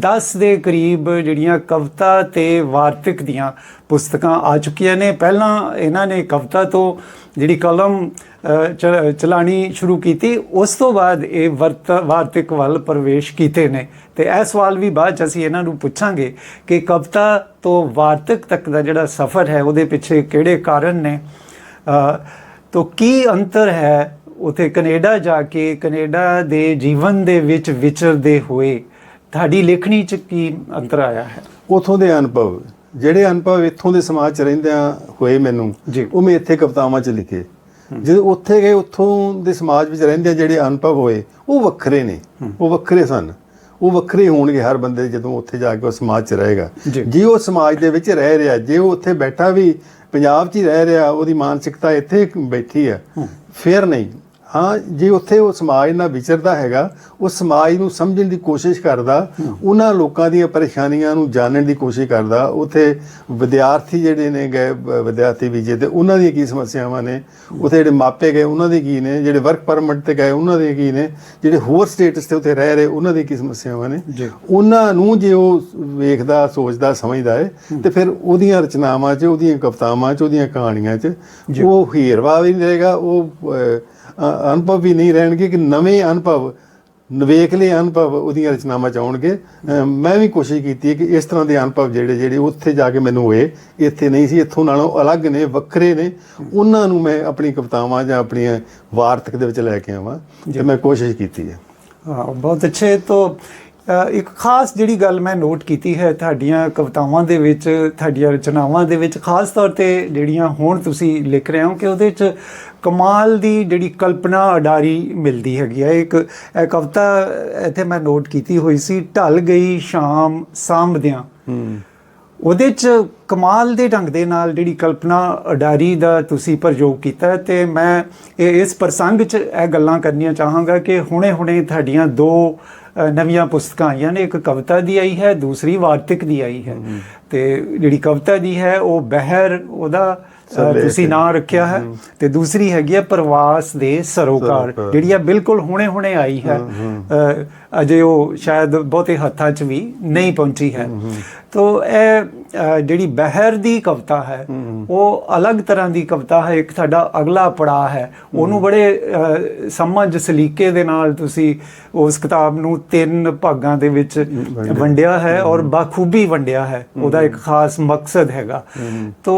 10 ਦੇ ਕਰੀਬ ਜਿਹੜੀਆਂ ਕਵਿਤਾ ਤੇ ਵਾਰਤਕ ਦੀਆਂ ਪੁਸਤਕਾਂ ਆ ਚੁੱਕੀਆਂ ਨੇ। ਪਹਿਲਾਂ ਇਹਨਾਂ ਨੇ ਕਵਿਤਾ ਤੋਂ ਜਿਹੜੀ ਕਲਮ ਅ, ਚਲਾਣੀ ਸ਼ੁਰੂ ਕੀਤੀ ਉਸ ਤੋਂ ਬਾਅਦ ਇਹ ਵਰਤ ਵਾਰਤਕ ਵੱਲ ਪ੍ਰਵੇਸ਼ ਕੀਤੇ ਨੇ। ਤੇ ਇਹ ਸਵਾਲ ਵੀ ਬਾਅਦ ਚ ਅਸੀਂ ਇਹਨਾਂ ਨੂੰ ਪੁੱਛਾਂਗੇ ਕਿ ਕਵਿਤਾ ਤੋਂ ਵਾਰਤਕ ਤੱਕ ਦਾ ਜਿਹੜਾ ਸਫ਼ਰ ਹੈ ਉਹਦੇ ਪਿੱਛੇ ਕਿਹੜੇ ਕਾਰਨ ਨੇ? ਤੋ ਕੀ ਅੰਤਰ ਹੈ? ਉਥੇ ਕੈਨੇਡਾ ਜਾ ਕੇ ਕੈਨੇਡਾ ਦੇ ਜੀਵਨ ਦੇ ਵਿੱਚ ਵਿਚਰਦੇ ਹੋਏ ਤੁਹਾਡੀ ਲੇਖਣੀ ਚ ਕੀ ਅੰਤਰ ਆਇਆ ਹੈ? ਉਥੋਂ ਦੇ ਅਨੁਭਵ ਜਿਹੜੇ ਅਨੁਭਵ ਇੱਥੋਂ ਦੇ ਸਮਾਜ ਚ ਰਹਿੰਦਿਆਂ ਹੋਏ ਮੈਨੂੰ। ਉਹ ਮੈਂ ਇੱਥੇ ਕਵਿਤਾਵਾਂ ਚ ਲਿਖੇ। ਜਦੋਂ ਉੱਥੇ ਗਏ ਉੱਥੋਂ ਦੇ ਸਮਾਜ ਵਿੱਚ ਰਹਿੰਦਿਆਂ ਜਿਹੜੇ ਅਨੁਭਵ ਹੋਏ ਉਹ ਵੱਖਰੇ ਨੇ ਉਹ ਵੱਖਰੇ ਸਨ। ਉਹ ਵੱਖਰੇ ਹੋਣਗੇ ਹਰ ਬੰਦੇ ਜਦੋਂ ਉੱਥੇ ਜਾ ਕੇ ਉਹ ਸਮਾਜ ਚ ਰਹੇਗਾ। ਜੇ। ਉਹ ਸਮਾਜ ਦੇ ਵਿੱਚ ਰਹਿ ਰਿਹਾ ਜੇ ਉਹ ਉੱਥੇ ਬੈਠਾ ਵੀ ਪੰਜਾਬ 'ਚ ਹੀ ਰਹਿ ਰਿਹਾ ਉਹਦੀ ਮਾਨਸਿਕਤਾ ਇੱਥੇ ਬੈਠੀ ਆ ਫਿਰ ਨਹੀਂ। ਹਾਂ ਜੇ ਉੱਥੇ ਉਹ ਸਮਾਜ ਨਾਲ ਵਿਚਰਦਾ ਹੈਗਾ ਉਹ ਸਮਾਜ ਨੂੰ ਸਮਝਣ ਦੀ ਕੋਸ਼ਿਸ਼ ਕਰਦਾ ਉਹਨਾਂ ਲੋਕਾਂ ਦੀਆਂ ਪਰੇਸ਼ਾਨੀਆਂ ਨੂੰ ਜਾਣਨ ਦੀ ਕੋਸ਼ਿਸ਼ ਕਰਦਾ ਉੱਥੇ ਵਿਦਿਆਰਥੀ ਜਿਹੜੇ ਨੇ ਗਏ ਵਿਦਿਆਰਥੀ ਵੀਜ਼ੇ ਤੇ ਉਹਨਾਂ ਦੀਆਂ ਕੀ ਸਮੱਸਿਆਵਾਂ ਨੇ ਉੱਥੇ ਜਿਹੜੇ ਮਾਪੇ ਗਏ ਉਹਨਾਂ ਦੀ ਕੀ ਨੇ ਜਿਹੜੇ ਵਰਕ ਪਰਮਿਟ ਤੇ ਗਏ ਉਹਨਾਂ ਦੀਆਂ ਕੀ ਨੇ ਜਿਹੜੇ ਹੋਰ ਸਟੇਟਸ ਤੇ ਉੱਥੇ ਰਹਿ ਰਹੇ ਉਹਨਾਂ ਦੀ ਕੀ ਸਮੱਸਿਆਵਾਂ ਨੇ। ਉਹਨਾਂ ਨੂੰ ਜੇ ਉਹ ਵੇਖਦਾ ਸੋਚਦਾ ਸਮਝਦਾ ਹੈ ਤੇ ਫਿਰ ਉਹਦੀਆਂ ਰਚਨਾਵਾਂ 'ਚ ਉਹਦੀਆਂ ਕਵਿਤਾਵਾਂ 'ਚ ਉਹਦੀਆਂ ਕਹਾਣੀਆਂ 'ਚ ਉਹ ਹੀਰਵਾ ਵੀ ਨਹੀਂ ਰਹੇਗਾ ਉਹ ਅਨੁਭਵ ਵੀ ਨਹੀਂ ਰਹਿਣਗੇ ਕਿ ਨਵੇਂ ਅਨੁਭਵ ਨਵੇਕਲੇ ਅਨੁਭਵ ਉਹਦੀਆਂ ਰਚਨਾਵਾਂ 'ਚ ਆਉਣਗੇ। ਮੈਂ ਵੀ ਕੋਸ਼ਿਸ਼ ਕੀਤੀ ਹੈ ਕਿ ਇਸ ਤਰ੍ਹਾਂ ਦੇ ਅਨੁਭਵ ਜਿਹੜੇ ਜਿਹੜੇ ਉੱਥੇ ਜਾ ਕੇ ਮੈਨੂੰ ਹੋਏ ਇੱਥੇ ਨਹੀਂ ਸੀ ਇੱਥੋਂ ਨਾਲੋਂ ਅਲੱਗ ਨੇ ਵੱਖਰੇ ਨੇ। ਉਹਨਾਂ ਨੂੰ ਮੈਂ ਆਪਣੀ ਕਵਿਤਾਵਾਂ ਜਾਂ ਆਪਣੀਆਂ ਵਾਰਤਕ ਦੇ ਵਿੱਚ ਲੈ ਕੇ ਆਵਾਂ ਤੇ ਮੈਂ ਕੋਸ਼ਿਸ਼ ਕੀਤੀ ਹੈ। ਹਾਂ ਬਹੁਤ ਅੱਛੇ। ਤੋਂ ਇੱਕ ਖਾਸ ਜਿਹੜੀ ਗੱਲ ਮੈਂ ਨੋਟ ਕੀਤੀ ਹੈ ਤੁਹਾਡੀਆਂ ਕਵਿਤਾਵਾਂ ਦੇ ਵਿੱਚ, ਤੁਹਾਡੀਆਂ ਰਚਨਾਵਾਂ ਦੇ ਵਿੱਚ, ਖਾਸ ਤੌਰ ਤੇ ਜਿਹੜੀਆਂ ਹੁਣ ਤੁਸੀਂ ਲਿਖ ਰਹੇ ਹੋ ਕਿ ਉਹਦੇ ਵਿੱਚ ਕਮਾਲ ਦੀ ਜਿਹੜੀ ਕਲਪਨਾ ਅਡਾਰੀ ਮਿਲਦੀ ਹੈਗੀ ਹੈ ਇੱਕ ਕਵਿਤਾ ਇੱਥੇ ਮੈਂ ਨੋਟ ਕੀਤੀ ਹੋਈ ਸੀ, ਢਲ ਗਈ ਸ਼ਾਮ ਸਾਂਭਦਿਆਂ। ਉਹਦੇ ਚ ਕਮਾਲ ਦੇ ਢੰਗ ਦੇ ਨਾਲ ਜਿਹੜੀ ਕਲਪਨਾ ਅਡਾਰੀ ਦਾ ਤੁਸੀਂ ਪ੍ਰਯੋਗ ਕੀਤਾ ਤੇ ਮੈਂ ਇਹ ਇਸ ਪ੍ਰਸੰਗ ਚ ਇਹ ਗੱਲਾਂ ਕਰਨੀਆਂ ਚਾਹਾਂਗਾ ਕਿ ਹੁਣੇ-ਹੁਣੇ ਤੁਹਾਡੀਆਂ ਦੋ ਨਵੀਆਂ ਪੁਸਤਕਾਂ ਆਈਆਂ ਨੇ। ਇੱਕ ਕਵਿਤਾ ਦੀ ਆਈ ਹੈ ਦੂਸਰੀ ਵਾਰਤਕ ਦੀ ਆਈ ਹੈ। ਤੇ ਜਿਹੜੀ ਕਵਿਤਾ ਦੀ ਹੈ ਉਹ ਬਹਿਰ ਉਹਦਾ ਤੁਸੀਂ। ਨਾਂ ਰੱਖਿਆ ਹੈ। ਤੇ ਦੂਸਰੀ ਹੈਗੀ ਹੈ ਪ੍ਰਵਾਸ ਦੇ ਸਰੋਕਾਰ। ਜਿਹੜੀ ਆ ਬਿਲਕੁਲ ਹੁਣੇ-ਹੁਣੇ ਆਈ ਹੈ। ਅਜੇ ਉਹ ਸ਼ਾਇਦ ਬਹੁਤੇ ਹੱਥਾਂ 'ਚ ਵੀ ਨਹੀਂ ਪਹੁੰਚੀ ਹੈ। ਤੋ ਇਹ ਜਿਹੜੀ ਬਹਿਰ ਦੀ ਕਵਿਤਾ ਹੈ ਉਹ ਅਲੱਗ ਤਰ੍ਹਾਂ ਦੀ ਕਵਿਤਾ ਹੈ। ਇੱਕ ਤੁਹਾਡਾ ਅਗਲਾ ਪੜਾਅ ਹੈ। ਉਹਨੂੰ ਬੜੇ ਸਮਝ ਸਲੀਕੇ ਦੇ ਨਾਲ ਤੁਸੀਂ ਉਸ ਕਿਤਾਬ ਨੂੰ ਤਿੰਨ ਭਾਗਾਂ ਦੇ ਵਿੱਚ ਵੰਡਿਆ। ਹੈ ਔਰ ਬਾਖੂਬੀ ਵੰਡਿਆ ਹੈ। ਉਹਦਾ ਇੱਕ ਖਾਸ ਮਕਸਦ ਹੈਗਾ। ਤੋ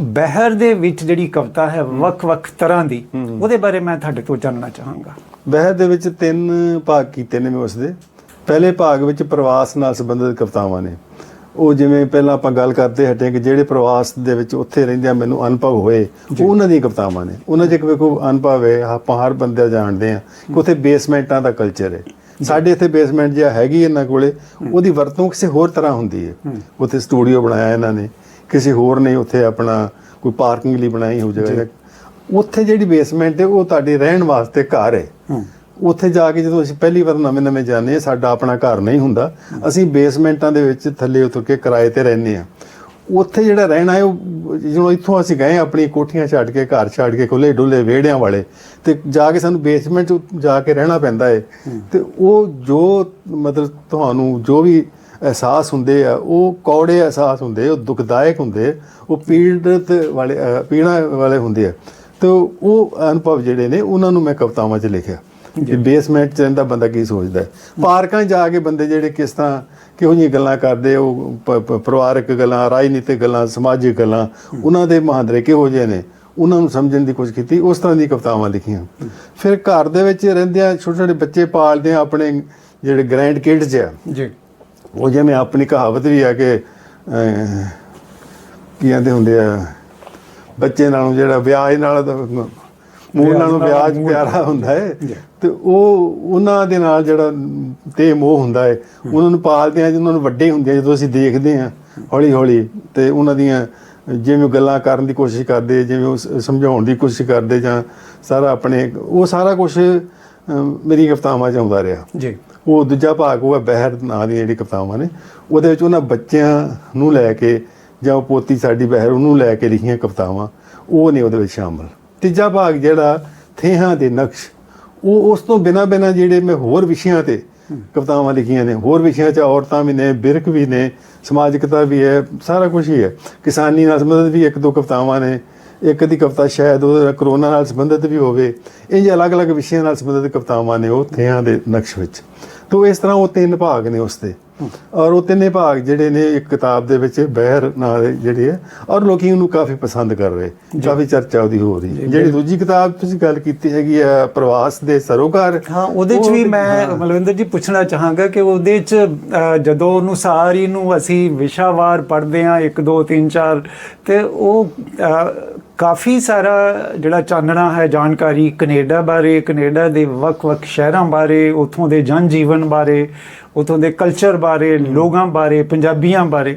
ਬਹਿਰ ਦੇ ਵਿੱਚ ਜਿਹੜੀ ਕਵਿਤਾ ਹੈ ਵੱਖ-ਵੱਖ ਤਰ੍ਹਾਂ ਦੀ ਉਹਦੇ ਬਾਰੇ ਮੈਂ ਤੁਹਾਡੇ ਤੋਂ ਜਾਣਨਾ ਚਾਹਾਂਗਾ। ਵਹਿਰ ਦੇ ਵਿੱਚ ਤਿੰਨ ਭਾਗ ਕੀਤੇ ਨੇ ਮੈਂ ਉਸਦੇ। ਪਹਿਲੇ ਭਾਗ ਵਿੱਚ ਪ੍ਰਵਾਸ ਨਾਲ ਸੰਬੰਧਿਤ ਕਵਿਤਾਵਾਂ ਨੇ। ਉਹ ਜਿਵੇਂ ਪਹਿਲਾਂ ਆਪਾਂ ਗੱਲ ਕਰਦੇ ਹਟੇ ਕਿ ਜਿਹੜੇ ਪ੍ਰਵਾਸ ਦੇ ਵਿੱਚ ਉੱਥੇ ਰਹਿੰਦਿਆਂ ਮੈਨੂੰ ਅਨੁਭਵ ਹੋਏ ਉਹ ਉਹਨਾਂ ਦੀਆਂ ਕਵਿਤਾਵਾਂ ਨੇ। ਉਹਨਾਂ 'ਚ ਇੱਕ ਵੇਖੋ ਅਨੁਭਵ ਹੈ ਆਪਾਂ ਹਰ ਬੰਦੇ ਜਾਣਦੇ ਆ ਕਿ ਉੱਥੇ ਬੇਸਮੈਂਟਾਂ ਦਾ ਕਲਚਰ ਹੈ। ਸਾਡੇ ਇੱਥੇ ਬੇਸਮੈਂਟ ਜਿਹਾ ਹੈਗੀ ਇਹਨਾਂ ਕੋਲੇ ਉਹਦੀ ਵਰਤੋਂ ਕਿਸੇ ਹੋਰ ਤਰ੍ਹਾਂ ਹੁੰਦੀ ਹੈ। ਉੱਥੇ ਸਟੂਡੀਓ ਬਣਾਇਆ ਇਹਨਾਂ ਨੇ। ਕਿਸੇ ਹੋਰ ਨੇ ਉੱਥੇ ਆਪਣਾ ਕੋਈ ਪਾਰਕਿੰਗ ਲਈ ਬਣਾਈ ਹੋ ਜਗ੍ਹਾ ਉੱਥੇ ਜਿਹੜੀ ਬੇਸਮੈਂਟ ਹੈ ਉਹ ਤੁਹਾਡੇ ਰਹਿਣ ਵਾਸਤੇ ਘਰ ਹੈ। ਉੱਥੇ ਜਾ ਕੇ ਜਦੋਂ ਅਸੀਂ ਪਹਿਲੀ ਵਾਰ ਨਵੇਂ ਨਵੇਂ ਜਾਂਦੇ ਹਾਂ ਸਾਡਾ ਆਪਣਾ ਘਰ ਨਹੀਂ ਹੁੰਦਾ। ਅਸੀਂ ਬੇਸਮੈਂਟਾਂ ਦੇ ਵਿੱਚ ਥੱਲੇ ਉਤਰ ਕੇ ਕਿਰਾਏ ਤੇ ਰਹਿੰਦੇ ਆ ਉੱਥੇ ਜਿਹੜਾ ਰਹਿਣਾ ਹੈ ਉਹ ਜਦੋਂ ਇੱਥੋਂ ਅਸੀਂ ਗਏ ਆਪਣੀ ਕੋਠੀਆਂ ਛੱਡ ਕੇ ਘਰ ਛੱਡ ਕੇ ਖੁੱਲੇ ਡੁੱਲੇ ਵਿਹੜਿਆਂ ਵਾਲੇ ਤੇ ਜਾ ਕੇ ਸਾਨੂੰ ਬੇਸਮੈਂਟ 'ਚ ਜਾ ਕੇ ਰਹਿਣਾ ਪੈਂਦਾ ਹੈ। ਤੇ ਉਹ ਜੋ ਮਤਲਬ ਤੁਹਾਨੂੰ ਜੋ ਵੀ ਅਹਿਸਾਸ ਹੁੰਦੇ ਆ ਉਹ ਕੌੜੇ ਅਹਿਸਾਸ ਹੁੰਦੇ ਉਹ ਦੁਖਦਾਇਕ ਹੁੰਦੇ ਉਹ ਪੀੜਤ ਵਾਲੇ ਪੀੜਾ ਵਾਲੇ ਹੁੰਦੇ ਆ। ਤੇ ਉਹ ਅਨੁਭਵ ਜਿਹੜੇ ਨੇ ਉਹਨਾਂ ਨੂੰ ਮੈਂ ਕਵਿਤਾਵਾਂ 'ਚ ਲਿਖਿਆ ਕਿ ਬੇਸਮੈਂਟ 'ਚ ਰਹਿੰਦਾ ਬੰਦਾ ਕੀ ਸੋਚਦਾ ਹੈ? ਪਾਰਕਾਂ 'ਚ ਜਾ ਕੇ ਬੰਦੇ ਜਿਹੜੇ ਕਿਸ ਤਰ੍ਹਾਂ ਕਿਹੋ ਜਿਹੀਆਂ ਗੱਲਾਂ ਕਰਦੇ ਉਹ ਪਰਿਵਾਰਕ ਗੱਲਾਂ ਰਾਜਨੀਤਿਕ ਗੱਲਾਂ ਸਮਾਜਿਕ ਗੱਲਾਂ ਉਹਨਾਂ ਦੇ ਮਹਾਂਦਰੇ ਕਿਹੋ ਜਿਹੇ ਨੇ ਉਹਨਾਂ ਨੂੰ ਸਮਝਣ ਦੀ ਕੋਸ਼ਿਸ਼ ਕੀਤੀ ਉਸ ਤਰ੍ਹਾਂ ਦੀ ਕਵਿਤਾਵਾਂ ਲਿਖੀਆਂ। ਫਿਰ ਘਰ ਦੇ ਵਿੱਚ ਰਹਿੰਦਿਆਂ ਛੋਟੇ ਛੋਟੇ ਬੱਚੇ ਪਾਲਦੇ ਆ ਆਪਣੇ ਜਿਹੜੇ ਗ੍ਰੈਂਡ ਕਿਡਸ ਆ। ਜੀ। ਉਹ ਜਿਵੇਂ ਆਪਣੀ ਕਹਾਵਤ ਵੀ ਆ ਕਿ ਕੀ ਕਹਿੰਦੇ ਹੁੰਦੇ ਆ ਬੱਚੇ ਨਾਲੋਂ ਜਿਹੜਾ ਵਿਆਜ ਨਾਲ ਤਾਂ ਮੂਲ ਨਾਲੋਂ ਵਿਆਜ ਪਿਆਰਾ ਹੁੰਦਾ ਹੈ ਤੇ ਉਹ ਉਹਨਾਂ ਦੇ ਨਾਲ ਜਿਹੜਾ ਤੇ ਮੋਹ ਹੁੰਦਾ ਹੈ ਉਹਨਾਂ ਨੂੰ ਪਾਲਦੇ ਆ ਜਦੋਂ ਨੂੰ ਵੱਡੇ ਹੁੰਦੇ ਆ ਜਦੋਂ ਅਸੀਂ ਦੇਖਦੇ ਆ ਹੌਲੀ ਹੌਲੀ ਤੇ ਉਹਨਾਂ ਦੀਆਂ ਜਿਵੇਂ ਗੱਲਾਂ ਕਰਨ ਦੀ ਕੋਸ਼ਿਸ਼ ਕਰਦੇ ਜਿਵੇਂ ਉਹ ਸਮਝਾਉਣ ਦੀ ਕੋਸ਼ਿਸ਼ ਕਰਦੇ ਜਾਂ ਸਾਰਾ ਆਪਣੇ ਉਹ ਸਾਰਾ ਕੁਝ ਮੇਰੀ ਕਵਿਤਾਵਾਂ 'ਚ ਆਉਂਦਾ ਰਿਹਾ। ਜੀ। ਉਹ ਦੂਜਾ ਭਾਗ ਉਹ ਹੈ ਬਹਿਰ ਨਾਂ ਦੀਆਂ ਜਿਹੜੀ ਕਵਿਤਾਵਾਂ ਨੇ। ਉਹਦੇ ਵਿੱਚ ਉਹਨਾਂ ਬੱਚਿਆਂ ਨੂੰ ਲੈ ਕੇ ਜਾਂ ਉਹ ਪੋਤੀ ਸਾਡੀ ਬਹਿਰ ਉਹਨੂੰ ਲੈ ਕੇ ਲਿਖੀਆਂ ਕਵਿਤਾਵਾਂ, ਉਹ ਨੇ ਉਹਦੇ ਵਿੱਚ ਸ਼ਾਮਲ। ਤੀਜਾ ਭਾਗ ਜਿਹੜਾ ਥੇਹਾਂ ਦੇ ਨਕਸ਼, ਉਹ ਉਸ ਤੋਂ ਬਿਨਾ ਬਿਨਾ ਜਿਹੜੇ ਮੈਂ ਹੋਰ ਵਿਸ਼ਿਆਂ ਤੇ ਕਵਿਤਾਵਾਂ ਲਿਖੀਆਂ ਨੇ, ਹੋਰ ਵਿਸ਼ਿਆਂ 'ਚ ਔਰਤਾਂ ਵੀ ਨੇ, ਬਿਰਖ ਵੀ ਨੇ, ਸਮਾਜਿਕਤਾ ਵੀ ਹੈ, ਸਾਰਾ ਕੁਝ ਹੀ ਹੈ। ਕਿਸਾਨੀ ਨਾਲ ਸੰਬੰਧਿਤ ਵੀ ਇੱਕ ਦੋ ਕਵਿਤਾਵਾਂ ਨੇ, ਇੱਕ ਦੀ ਕਵਿਤਾ ਸ਼ਾਇਦ ਉਹ ਕਰੋਨਾ ਨਾਲ ਸੰਬੰਧਿਤ ਵੀ ਹੋਵੇ ਇੰਜ ਅਲੱਗ-ਅਲੱਗ ਵਿਸ਼ਿਆਂ ਨਾਲ ਸੰਬੰਧਿਤ ਕਵਿਤਾਵਾਂ ਨੇ ਉਹ ਥਿਆਂ ਦੇ ਨਕਸ਼ ਵਿੱਚ। ਤੋਂ ਇਸ ਤਰ੍ਹਾਂ ਉਹ ਤਿੰਨ ਭਾਗ ਨੇ ਉਸ 'ਤੇ। ਔਰ ਉਹ ਤਿੰਨੇ ਭਾਗ ਜਿਹੜੇ ਨੇ ਇੱਕ ਕਿਤਾਬ ਦੇ ਵਿੱਚ ਬਹਿਰ ਨਾਲ ਜਿਹੜੇ ਹੈ ਔਰ ਲੋਕੀ ਉਹਨੂੰ ਕਾਫੀ ਪਸੰਦ ਕਰ ਰਹੇ ਕਾਫੀ ਚਰਚਾ ਉਹਦੀ ਹੋ ਰਹੀ। ਹੈ ਜਿਹੜੀ ਦੂਜੀ ਕਿਤਾਬ ਤੁਸੀਂ ਗੱਲ ਕੀਤੀ ਹੈਗੀ ਆ ਪ੍ਰਵਾਸ ਦੇ ਸਰੋਕਾਰ ਹਾਂ ਉਹਦੇ ਚ ਵੀ ਮੈਂ ਮਲਵਿੰਦਰ ਜੀ ਪੁੱਛਣਾ ਚਾਹਾਂਗਾ ਕਿ ਉਹਦੇ ਚ ਜਦੋਂ ਉਹਨੂੰ ਸਾਰੀ ਨੂੰ ਅਸੀਂ ਵਿਸ਼ਾਵਾਰ ਪੜ੍ਹਦੇ ਹਾਂ 1 2 3 4 ਤੇ ਉਹ ਕਾਫੀ ਸਾਰਾ ਜਿਹੜਾ ਚਾਨਣਾ ਹੈ ਜਾਣਕਾਰੀ ਕੈਨੇਡਾ ਬਾਰੇ ਕੈਨੇਡਾ ਦੇ ਵੱਖ-ਵੱਖ ਸ਼ਹਿਰਾਂ ਬਾਰੇ ਉਥੋਂ ਦੇ ਜਨ ਜੀਵਨ ਬਾਰੇ ਉਥੋਂ ਦੇ ਕਲਚਰ ਬਾਰੇ ਲੋਕਾਂ ਬਾਰੇ ਪੰਜਾਬੀਆਂ ਬਾਰੇ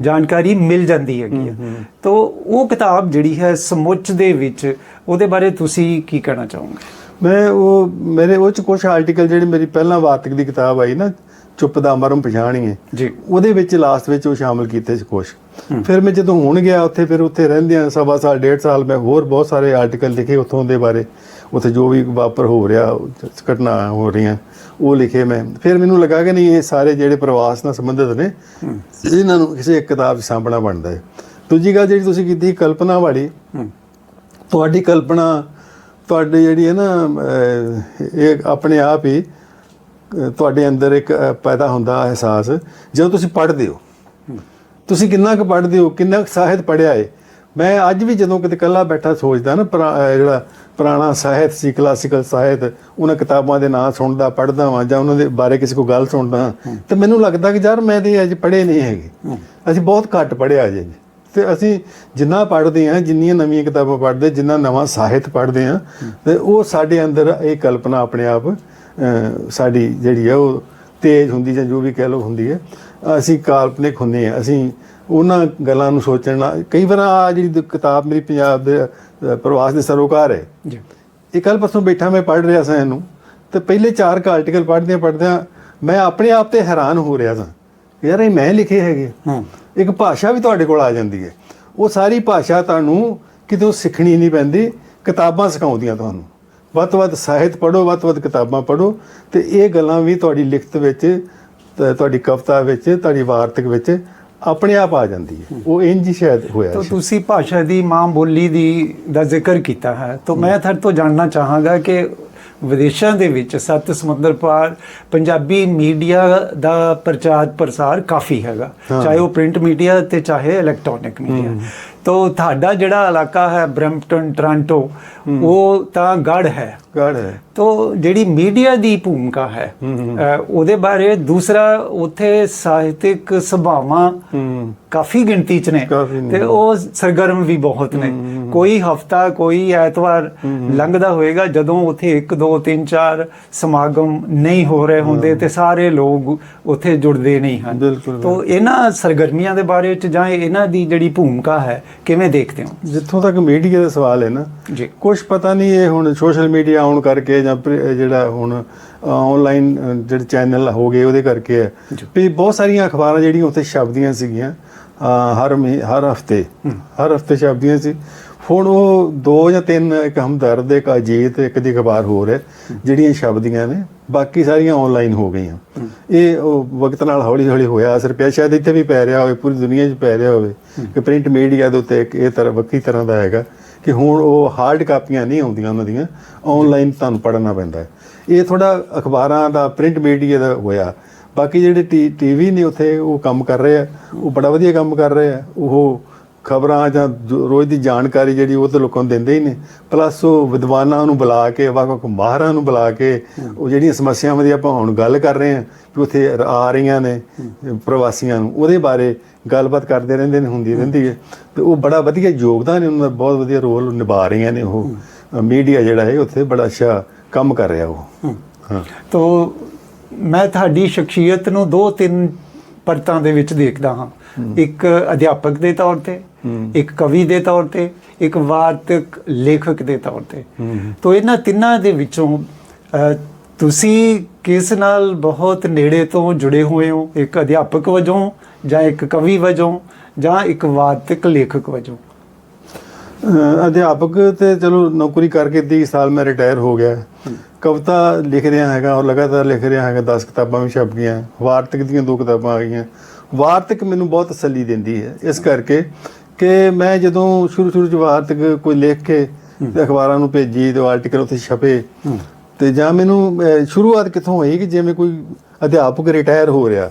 ਜਾਣਕਾਰੀ ਮਿਲ ਜਾਂਦੀ ਹੈਗੀ ਹੈ। ਤੋ ਉਹ ਕਿਤਾਬ ਜਿਹੜੀ ਹੈ ਸਮੁੱਚ ਦੇ ਵਿੱਚ ਉਹਦੇ ਬਾਰੇ ਤੁਸੀਂ ਕੀ ਕਹਿਣਾ ਚਾਹੋਗੇ? ਮੈਂ ਉਹ ਮੇਰੇ ਉਹ ਚ ਕੁਝ ਆਰਟੀਕਲ ਜਿਹੜੇ ਮੇਰੀ ਪਹਿਲਾਂ ਵਾਰਤਕ ਦੀ ਕਿਤਾਬ ਆਈ ਨਾ ਚੁੱਪ ਦਾ ਮਰਮ ਪਛਾਣੀਏ ਜੀ। ਉਹਦੇ ਵਿੱਚ ਲਾਸਟ ਵਿੱਚ ਉਹ ਸ਼ਾਮਲ ਕੀਤੇ ਸੀ ਕੁਝ ਫਿਰ ਮੈਂ ਜਦੋਂ ਹੁਣ ਗਿਆ ਉੱਥੇ ਫਿਰ ਉੱਥੇ ਰਹਿੰਦਿਆਂ ਸਵਾ ਸਾਲ ਡੇਢ ਸਾਲ ਮੈਂ ਹੋਰ ਬਹੁਤ ਸਾਰੇ ਆਰਟੀਕਲ ਲਿਖੇ ਉੱਥੋਂ ਦੇ ਬਾਰੇ। ਉੱਥੇ ਜੋ ਵੀ ਵਾਪਰ ਹੋ ਰਿਹਾ ਘਟਨਾ ਹੋ ਰਹੀਆਂ ਉਹ ਲਿਖੇ ਮੈਂ। ਫਿਰ ਮੈਨੂੰ ਲੱਗਾ ਕਿ ਨਹੀਂ ਇਹ ਸਾਰੇ ਜਿਹੜੇ ਪ੍ਰਵਾਸ ਨਾਲ ਸੰਬੰਧਿਤ ਨੇ ਇਹਨਾਂ ਨੂੰ ਕਿਸੇ ਇੱਕ ਕਿਤਾਬ 'ਚ ਸਾਂਭਣਾ ਬਣਦਾ ਹੈ। ਦੂਜੀ ਗੱਲ ਜਿਹੜੀ ਤੁਸੀਂ ਕੀਤੀ ਕਲਪਨਾ ਵਾਲੀ। ਤੁਹਾਡੀ ਕਲਪਨਾ ਤੁਹਾਡੀ ਜਿਹੜੀ ਹੈ ਨਾ ਇਹ ਆਪਣੇ ਆਪ ਹੀ ਤੁਹਾਡੇ ਅੰਦਰ ਇੱਕ ਪੈਦਾ ਹੁੰਦਾ ਅਹਿਸਾਸ ਜਦੋਂ ਤੁਸੀਂ ਪੜ੍ਹਦੇ ਹੋ। ਤੁਸੀਂ ਕਿੰਨਾ ਕੁ ਪੜ੍ਹਦੇ ਹੋ ਕਿੰਨਾ ਕੁ ਸਾਹਿਤ ਪੜ੍ਹਿਆ ਹੈ। ਮੈਂ ਅੱਜ ਵੀ ਜਦੋਂ ਕਿਤੇ ਇਕੱਲਾ ਬੈਠਾ ਸੋਚਦਾ ਨਾ ਜਿਹੜਾ ਪੁਰਾਣਾ ਸਾਹਿਤ ਸੀ ਕਲਾਸੀਕਲ ਸਾਹਿਤ ਉਹਨਾਂ ਕਿਤਾਬਾਂ ਦੇ ਨਾਂ ਸੁਣਦਾ ਪੜ੍ਹਦਾ ਵਾਂ ਜਾਂ ਉਹਨਾਂ ਦੇ ਬਾਰੇ ਕਿਸੇ ਕੋ ਗੱਲ ਸੁਣਦਾ ਤੇ ਮੈਨੂੰ ਲੱਗਦਾ ਕਿ ਯਾਰ ਮੈਂ ਤੇ ਅਜੇ ਪੜ੍ਹੇ ਨਹੀਂ ਹੈਗੇ। ਅਸੀਂ ਬਹੁਤ ਘੱਟ ਪੜ੍ਹਿਆ ਅਜੇ। ਤੇ ਅਸੀਂ ਜਿੰਨਾ ਪੜ੍ਹਦੇ ਹਾਂ ਜਿੰਨੀਆਂ ਨਵੀਆਂ ਕਿਤਾਬਾਂ ਪੜ੍ਹਦੇ ਜਿੰਨਾ ਨਵਾਂ ਸਾਹਿਤ ਪੜ੍ਹਦੇ ਹਾਂ ਤੇ ਉਹ ਸਾਡੇ ਅੰਦਰ ਇਹ ਕਲਪਨਾ ਆਪਣੇ ਆਪ ਸਾਡੀ ਜਿਹੜੀ ਹੈ ਉਹ ਤੇਜ਼ ਹੁੰਦੀ ਜਾਂ ਜੋ ਵੀ ਕਹਿ ਲਓ ਹੁੰਦੀ ਹੈ। ਅਸੀਂ ਕਾਲਪਨਿਕ ਹੁੰਦੇ ਹਾਂ। ਅਸੀਂ ਉਹਨਾਂ ਗੱਲਾਂ ਨੂੰ ਸੋਚਣ ਕਈ ਵਾਰ ਆ ਜਿਹੜੀ ਕਿਤਾਬ ਮੇਰੀ ਪੰਜਾਬ ਦੇ ਪ੍ਰਵਾਸ ਦੇ ਸਰੋਕਾਰ ਹੈ। ਜੀ। ਇਹ ਕੱਲ ਪਰਸੋਂ ਬੈਠਾ ਮੈਂ ਪੜ੍ਹ ਰਿਹਾ ਸਾਂ ਇਹਨੂੰ ਤੇ ਪਹਿਲੇ ਚਾਰ ਕ ਆਰਟੀਕਲ ਪੜ੍ਹਦਿਆਂ ਪੜ੍ਹਦਿਆਂ ਮੈਂ ਆਪਣੇ ਆਪ ਤੇ ਹੈਰਾਨ ਹੋ ਰਿਹਾ ਸਾਂ। ਯਾਰ ਇਹ ਮੈਂ ਲਿਖੇ ਹੈਗੇ ਹੂੰ। ਇੱਕ ਭਾਸ਼ਾ ਵੀ ਤੁਹਾਡੇ ਕੋਲ ਆ ਜਾਂਦੀ ਹੈ। ਉਹ ਸਾਰੀ ਭਾਸ਼ਾ ਤੁਹਾਨੂੰ ਕਿਤੋਂ ਸਿੱਖਣੀ ਨਹੀਂ ਪੈਂਦੀ ਕਿਤਾਬਾਂ ਸਿਖਾਉਂਦੀਆਂ ਤੁਹਾਨੂੰ। ਵੱਧ ਤੋਂ ਵੱਧ ਸਾਹਿਤ ਪੜ੍ਹੋ ਵੱਧ ਤੋਂ ਵੱਧ ਕਿਤਾਬਾਂ ਪੜ੍ਹੋ ਤੇ ਇਹ ਗੱਲਾਂ ਵੀ ਤੁਹਾਡੀ ਲਿਖਤ ਵਿੱਚ ਤੁਹਾਡੀ ਕਵਿਤਾ ਵਿੱਚ ਤੁਹਾਡੀ ਵਾਰਤਕ ਵਿੱਚ ਆਪਣੇ ਆਪ ਆ ਜਾਂਦੀ ਹੈ। ਉਹ ਇੰਜ ਹੀ ਸ਼ਾਇਦ ਹੋਇਆ ਤਾਂ। ਤੁਸੀਂ ਭਾਸ਼ਾ ਦੀ ਮਾਂ ਬੋਲੀ ਦੀ ਦਾ ਜ਼ਿਕਰ ਕੀਤਾ ਹੈ। ਤਾਂ ਮੈਂ ਤੁਹਾਡੇ ਤੋਂ ਜਾਣਨਾ ਚਾਹਾਂਗਾ ਕਿ ਵਿਦੇਸ਼ਾਂ ਦੇ ਵਿੱਚ ਸੱਤ ਸਮੁੰਦਰ ਪਾਰ ਪੰਜਾਬੀ ਮੀਡੀਆ ਦਾ ਪ੍ਰਚਾਰ ਪ੍ਰਸਾਰ ਕਾਫੀ ਹੈਗਾ। ਚਾਹੇ ਉਹ ਪ੍ਰਿੰਟ ਮੀਡੀਆ ਤੇ ਚਾਹੇ ਇਲੈਕਟ੍ਰੋਨਿਕ ਮੀਡੀਆ। ਤਾਂ ਤੁਹਾਡਾ ਜਿਹੜਾ ਇਲਾਕਾ ਹੈ ਬ੍ਰੈਂਪਟਨ ਟੋਰਾਂਟੋ ਉਹ ਤਾਂ ਗੜ ਹੈ। ਗੜ ਹੈ। ਤੋ ਜਿਹੜੀ ਮੀਡੀਆ ਦੀ ਭੂਮਿਕਾ ਹੈ ਉਹਦੇ ਬਾਰੇ ਦੂਸਰਾ ਉੱਥੇ ਸਾਹਿਤਿਕ ਸਭਾਵਾਂ ਕਾਫੀ ਗਿਣਤੀ ਚ ਨੇ। ਤੇ ਉਹ ਸਰਗਰਮ ਵੀ ਬਹੁਤ ਨੇ। ਕੋਈ ਹਫਤਾ ਕੋਈ ਐਤਵਾਰ ਲੰਘਦਾ ਹੋਏਗਾ ਜਦੋਂ ਉੱਥੇ 1 2 3 4 ਸਮਾਗਮ ਨਹੀਂ ਹੋ ਰਹੇ ਹੁੰਦੇ ਤੇ ਸਾਰੇ ਲੋਕ ਉੱਥੇ ਜੁੜਦੇ ਨਹੀਂ ਹਨ। ਤੋ ਇਹਨਾਂ ਸਰਗਰਮੀਆਂ ਦੇ ਬਾਰੇ ਚ ਜਾਂ ਇਹਨਾਂ ਦੀ ਜਿਹੜੀ ਭੂਮਿਕਾ ਹੈ ਕਿਵੇਂ ਦੇਖਦੇ ਹੋ? ਜਿੱਥੋਂ ਤੱਕ ਮੀਡੀਆ ਦਾ ਸਵਾਲ ਹੈ ਨਾ ਜੀ। ਕੁਝ ਪਤਾ ਨਹੀਂ ਇਹ ਹੁਣ ਸੋਸ਼ਲ ਮੀਡੀਆ ਆਉਣ ਕਰਕੇ ਜਾਂ ਜਿਹੜਾ ਹੁਣ ਆਨਲਾਈਨ ਜਿਹੜੇ ਚੈਨਲ ਹੋ ਗਏ ਉਹਦੇ ਕਰਕੇ ਹੈ। ਵੀ ਬਹੁਤ ਸਾਰੀਆਂ ਅਖਬਾਰਾਂ ਜਿਹੜੀਆਂ ਉੱਥੇ ਛਪਦੀਆਂ ਸੀਗੀਆਂ ਹਰ ਹਰ ਹਫ਼ਤੇ। ਹਰ ਹਫ਼ਤੇ ਛਪਦੀਆਂ ਸੀ। ਹੁਣ ਉਹ ਦੋ ਜਾਂ ਤਿੰਨ ਇੱਕ ਹਮਦਰਦ ਇੱਕ ਅਜੀਤ ਇੱਕ ਦੀ ਅਖਬਾਰ ਹੋਰ ਹੈ ਜਿਹੜੀਆਂ ਛਪਦੀਆਂ ਨੇ ਬਾਕੀ ਸਾਰੀਆਂ ਆਨਲਾਈਨ ਹੋ ਗਈਆਂ। ਇਹ ਉਹ ਵਕਤ ਨਾਲ ਹੌਲੀ ਹੌਲੀ ਹੋਇਆ ਅਸਰ ਪਿਆ। ਸ਼ਾਇਦ ਇੱਥੇ ਵੀ ਪੈ ਰਿਹਾ ਹੋਵੇ ਪੂਰੀ ਦੁਨੀਆ 'ਚ ਪੈ ਰਿਹਾ ਹੋਵੇ ਕਿ ਪ੍ਰਿੰਟ ਮੀਡੀਆ ਦੇ ਉੱਤੇ ਇੱਕ ਇਹ ਤਰ੍ਹਾਂ ਵੱਖਰੀ ਤਰ੍ਹਾਂ ਦਾ ਹੈਗਾ। ਕਿ ਹੁਣ ਉਹ ਹਾਰਡ ਕਾਪੀਆਂ ਨਹੀਂ ਆਉਂਦੀਆਂ ਉਹਨਾਂ ਦੀਆਂ ਆਨਲਾਈਨ ਤੁਹਾਨੂੰ ਪੜ੍ਹਨਾ ਪੈਂਦਾ ਹੈ। ਇਹ ਥੋੜਾ ਅਖਬਾਰਾਂ ਦਾ ਪ੍ਰਿੰਟ ਮੀਡੀਆ ਦਾ ਹੋਇਆ। ਬਾਕੀ ਜਿਹੜੇ ਟੀਵੀ ਨੇ ਉੱਥੇ ਉਹ ਕੰਮ ਕਰ ਰਹੇ ਆ ਉਹ ਬੜਾ ਵਧੀਆ ਕੰਮ ਕਰ ਰਹੇ ਆ। ਉਹ ਖਬਰਾਂ ਜਾਂ ਰੋਜ਼ ਦੀ ਜਾਣਕਾਰੀ ਜਿਹੜੀ ਉਹ ਤਾਂ ਲੋਕਾਂ ਨੂੰ ਦਿੰਦੇ ਹੀ ਨੇ। ਪਲੱਸ ਉਹ ਵਿਦਵਾਨਾਂ ਨੂੰ ਬੁਲਾ ਕੇ ਵੱਖ-ਵੱਖ ਮਾਹਰਾਂ ਨੂੰ ਬੁਲਾ ਕੇ ਉਹ ਜਿਹੜੀਆਂ ਸਮੱਸਿਆਵਾਂ ਦੀ ਆਪਾਂ ਹੁਣ ਗੱਲ ਕਰ ਰਹੇ ਹਾਂ ਕਿ ਉੱਥੇ ਆ ਰਹੀਆਂ ਨੇ ਪ੍ਰਵਾਸੀਆਂ ਨੂੰ ਉਹਦੇ ਬਾਰੇ ਗੱਲਬਾਤ ਕਰਦੇ ਰਹਿੰਦੇ ਨੇ ਹੁੰਦੀ ਰਹਿੰਦੀ ਹੈ। ਤੇ ਉਹ ਬੜਾ ਵਧੀਆ ਯੋਗਦਾਨ ਉਹਨਾਂ ਦਾ ਬਹੁਤ ਵਧੀਆ ਰੋਲ ਨਿਭਾ ਰਹੀਆਂ ਨੇ ਉਹ। ਮੀਡੀਆ ਜਿਹੜਾ ਹੈ ਉੱਥੇ ਬੜਾ ਅੱਛਾ ਕੰਮ ਕਰ ਰਿਹਾ ਉਹ। ਹਾਂ। ਤੋ ਮੈਂ ਤੁਹਾਡੀ ਸ਼ਖਸੀਅਤ ਨੂੰ ਦੋ ਤਿੰਨ ਪਰਤਾਂ ਦੇ ਵਿੱਚ ਦੇਖਦਾ ਹਾਂ। ਇੱਕ ਅਧਿਆਪਕ ਦੇ ਤੌਰ ਤੇ ਇੱਕ ਕਵੀ ਦੇ ਤੌਰ ਤੇ ਇੱਕ ਵਾਰਤਕ ਲੇਖਕ ਦੇ ਤੌਰ ਤੇ। ਤੋ ਇਹਨਾਂ ਤਿੰਨਾਂ ਦੇ ਵਿੱਚੋਂ ਤੁਸੀਂ ਕਿਸ ਨਾਲ ਬਹੁਤ ਨੇੜੇ ਤੋਂ ਜੁੜੇ ਹੋਏ ਹੋ? ਇੱਕ ਅਧਿਆਪਕ ਵਜੋਂ ਜਾਂ ਇੱਕ ਕਵੀ ਵਜੋਂ ਜਾਂ ਇੱਕ ਵਾਰਤਕ ਲੇਖਕ ਵਜੋਂ? ਅਧਿਆਪਕ ਤੇ ਚਲੋ ਨੌਕਰੀ ਕਰਕੇ 30 ਸਾਲ ਮੈਂ ਰਿਟਾਇਰ ਹੋ ਗਿਆ। ਕਵਿਤਾ ਲਿਖ ਰਿਹਾ ਹੈਗਾ ਔਰ ਲਗਾਤਾਰ ਲਿਖ ਰਿਹਾ ਹੈਗਾ। 10 ਕਿਤਾਬਾਂ ਵੀ ਛਪ ਗਈਆਂ। ਵਾਰਤਕ ਦੀਆਂ ਦੋ ਕਿਤਾਬਾਂ ਆ ਗਈਆਂ। ਵਾਰਤਕ ਮੈਨੂੰ ਬਹੁਤ ਤਸੱਲੀ ਦਿੰਦੀ ਹੈ। ਇਸ ਕਰਕੇ ਕਿ ਮੈਂ ਜਦੋਂ ਸ਼ੁਰੂ ਸ਼ੁਰੂ ਚ ਵਾਰਤਕ ਕੋਈ ਲਿਖ ਕੇ ਅਖਬਾਰਾਂ ਨੂੰ ਭੇਜੀ ਤੇ ਆਰਟੀਕਲ ਉੱਥੇ ਛਪੇ ਤੇ ਜਾਂ ਮੈਨੂੰ ਸ਼ੁਰੂਆਤ ਕਿੱਥੋਂ ਹੋਈ ਕਿ ਜਿਵੇਂ ਕੋਈ ਅਧਿਆਪਕ ਰਿਟਾਇਰ ਹੋ ਰਿਹਾ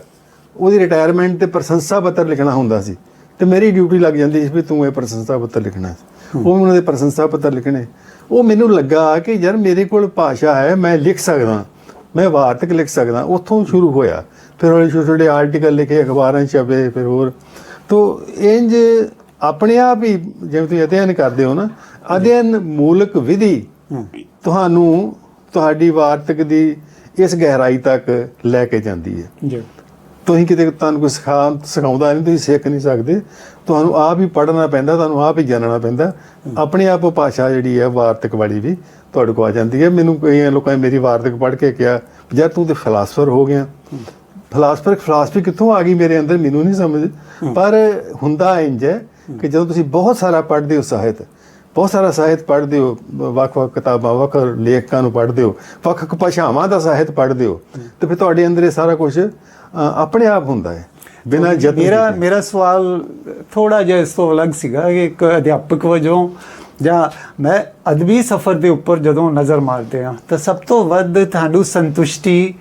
ਉਹਦੀ ਰਿਟਾਇਰਮੈਂਟ ਤੇ ਪ੍ਰਸ਼ੰਸਾ ਪੱਤਰ ਲਿਖਣਾ ਹੁੰਦਾ ਸੀ ਤੇ ਮੇਰੀ ਡਿਊਟੀ ਲੱਗ ਜਾਂਦੀ ਸੀ ਵੀ ਤੂੰ ਇਹ ਪ੍ਰਸ਼ੰਸਾ ਪੱਤਰ ਲਿਖਣਾ। ਉਹ ਉਹਨਾਂ ਦੇ ਪ੍ਰਸ਼ੰਸਾ ਪੱਤਰ ਲਿਖਣੇ। ਉਹ ਮੈਨੂੰ ਲੱਗਾ ਕਿ ਯਾਰ ਮੇਰੇ ਕੋਲ ਭਾਸ਼ਾ ਹੈ ਮੈਂ ਲਿਖ ਸਕਦਾ ਮੈਂ ਵਾਰਤਕ ਲਿਖ ਸਕਦਾ ਉੱਥੋਂ ਸ਼ੁਰੂ ਹੋਇਆ। ਫਿਰ ਹੌਲੀ ਛੋਟੇ ਛੋਟੇ ਆਰਟੀਕਲ ਲਿਖੇ ਅਖਬਾਰਾਂ 'ਚ ਛਪੇ ਫਿਰ ਹੋਰ। ਤੋਂ ਇੰਜ ਆਪਣੇ ਆਪ ਹੀ ਜਿਵੇਂ ਤੁਸੀਂ ਅਧਿਐਨ ਕਰਦੇ ਹੋ ਨਾ ਅਧਿਐਨ ਮੂਲਕ ਵਿਧੀ ਤੁਹਾਨੂੰ ਤੁਹਾਡੀ ਵਾਰਤਕ ਦੀ ਇਸ ਗਹਿਰਾਈ ਤੱਕ ਲੈ ਕੇ ਜਾਂਦੀ ਹੈ। ਜੀ। ਤੁਸੀਂ ਕਿਤੇ ਤੁਹਾਨੂੰ ਕੋਈ ਸਿਖਾ ਸਿਖਾਉਂਦਾ ਨਹੀਂ ਤੁਸੀਂ ਸਿੱਖ ਨਹੀਂ ਸਕਦੇ। ਤੁਹਾਨੂੰ ਆਪ ਹੀ ਪੜ੍ਹਨਾ ਪੈਂਦਾ ਤੁਹਾਨੂੰ ਆਪ ਹੀ ਜਾਣਨਾ ਪੈਂਦਾ। ਆਪਣੇ ਆਪ ਉਹ ਭਾਸ਼ਾ ਜਿਹੜੀ ਹੈ ਵਾਰਤਕ ਵਾਲੀ ਵੀ ਤੁਹਾਡੇ ਕੋਲ ਆ ਜਾਂਦੀ ਹੈ। ਮੈਨੂੰ ਕਈਆਂ ਲੋਕਾਂ ਨੇ ਮੇਰੀ ਵਾਰਤਕ ਪੜ੍ਹ ਕੇ ਕਿਹਾ ਯਾਰ ਤੂੰ ਤੇ ਫਿਲਾਸਫਰ ਹੋ ਗਿਆ। ਫਿਲਾਸਫਰ ਫਿਲਾਸਫੀ ਕਿੱਥੋਂ ਆ ਗਈ ਮੇਰੇ ਅੰਦਰ? ਮੈਨੂੰ ਨਹੀਂ ਸਮਝ। ਪਰ ਹੁੰਦਾ ਇੰਜ ਹੈ ਕਿ ਜਦੋਂ ਤੁਸੀਂ ਬਹੁਤ ਸਾਰਾ ਪੜ੍ਹਦੇ ਹੋ ਸਾਹਿਤ ਬਹੁਤ ਸਾਰਾ ਸਾਹਿਤ ਪੜ੍ਹਦੇ ਹੋ ਵੱਖ-ਵੱਖ ਕਿਤਾਬਾਂ ਵੱਖ ਲੇਖਕਾਂ ਨੂੰ ਪੜ੍ਹਦੇ ਹੋ ਵੱਖ-ਵੱਖ ਭਾਸ਼ਾਵਾਂ ਦਾ ਸਾਹਿਤ ਪੜ੍ਹਦੇ ਹੋ ਤੇ ਫਿਰ ਤੁਹਾਡੇ ਅੰਦਰ ਇਹ ਸਾਰਾ ਕੁਝ ਆਪਣੇ ਆਪ ਹੁੰਦਾ ਹੈ ਬਿਨਾਂ ਯਤਨ ਮੇਰਾ। ਮੇਰਾ ਸਵਾਲ ਥੋੜਾ ਜਿਹਾ ਇਸ ਤੋਂ ਅਲੱਗ ਸੀਗਾ ਕਿ ਇੱਕ ਅਧਿਆਪਕ ਵਜੋਂ ਜਾਂ ਮੈਂ ਅਦਬੀ ਸਫ਼ਰ ਦੇ ਉੱਪਰ ਜਦੋਂ ਨਜ਼ਰ ਮਾਰਦੇ ਆ ਤਾਂ ਸਭ ਤੋਂ ਵੱਧ ਤੁਹਾਨੂੰ ਸੰਤੁਸ਼ਟੀ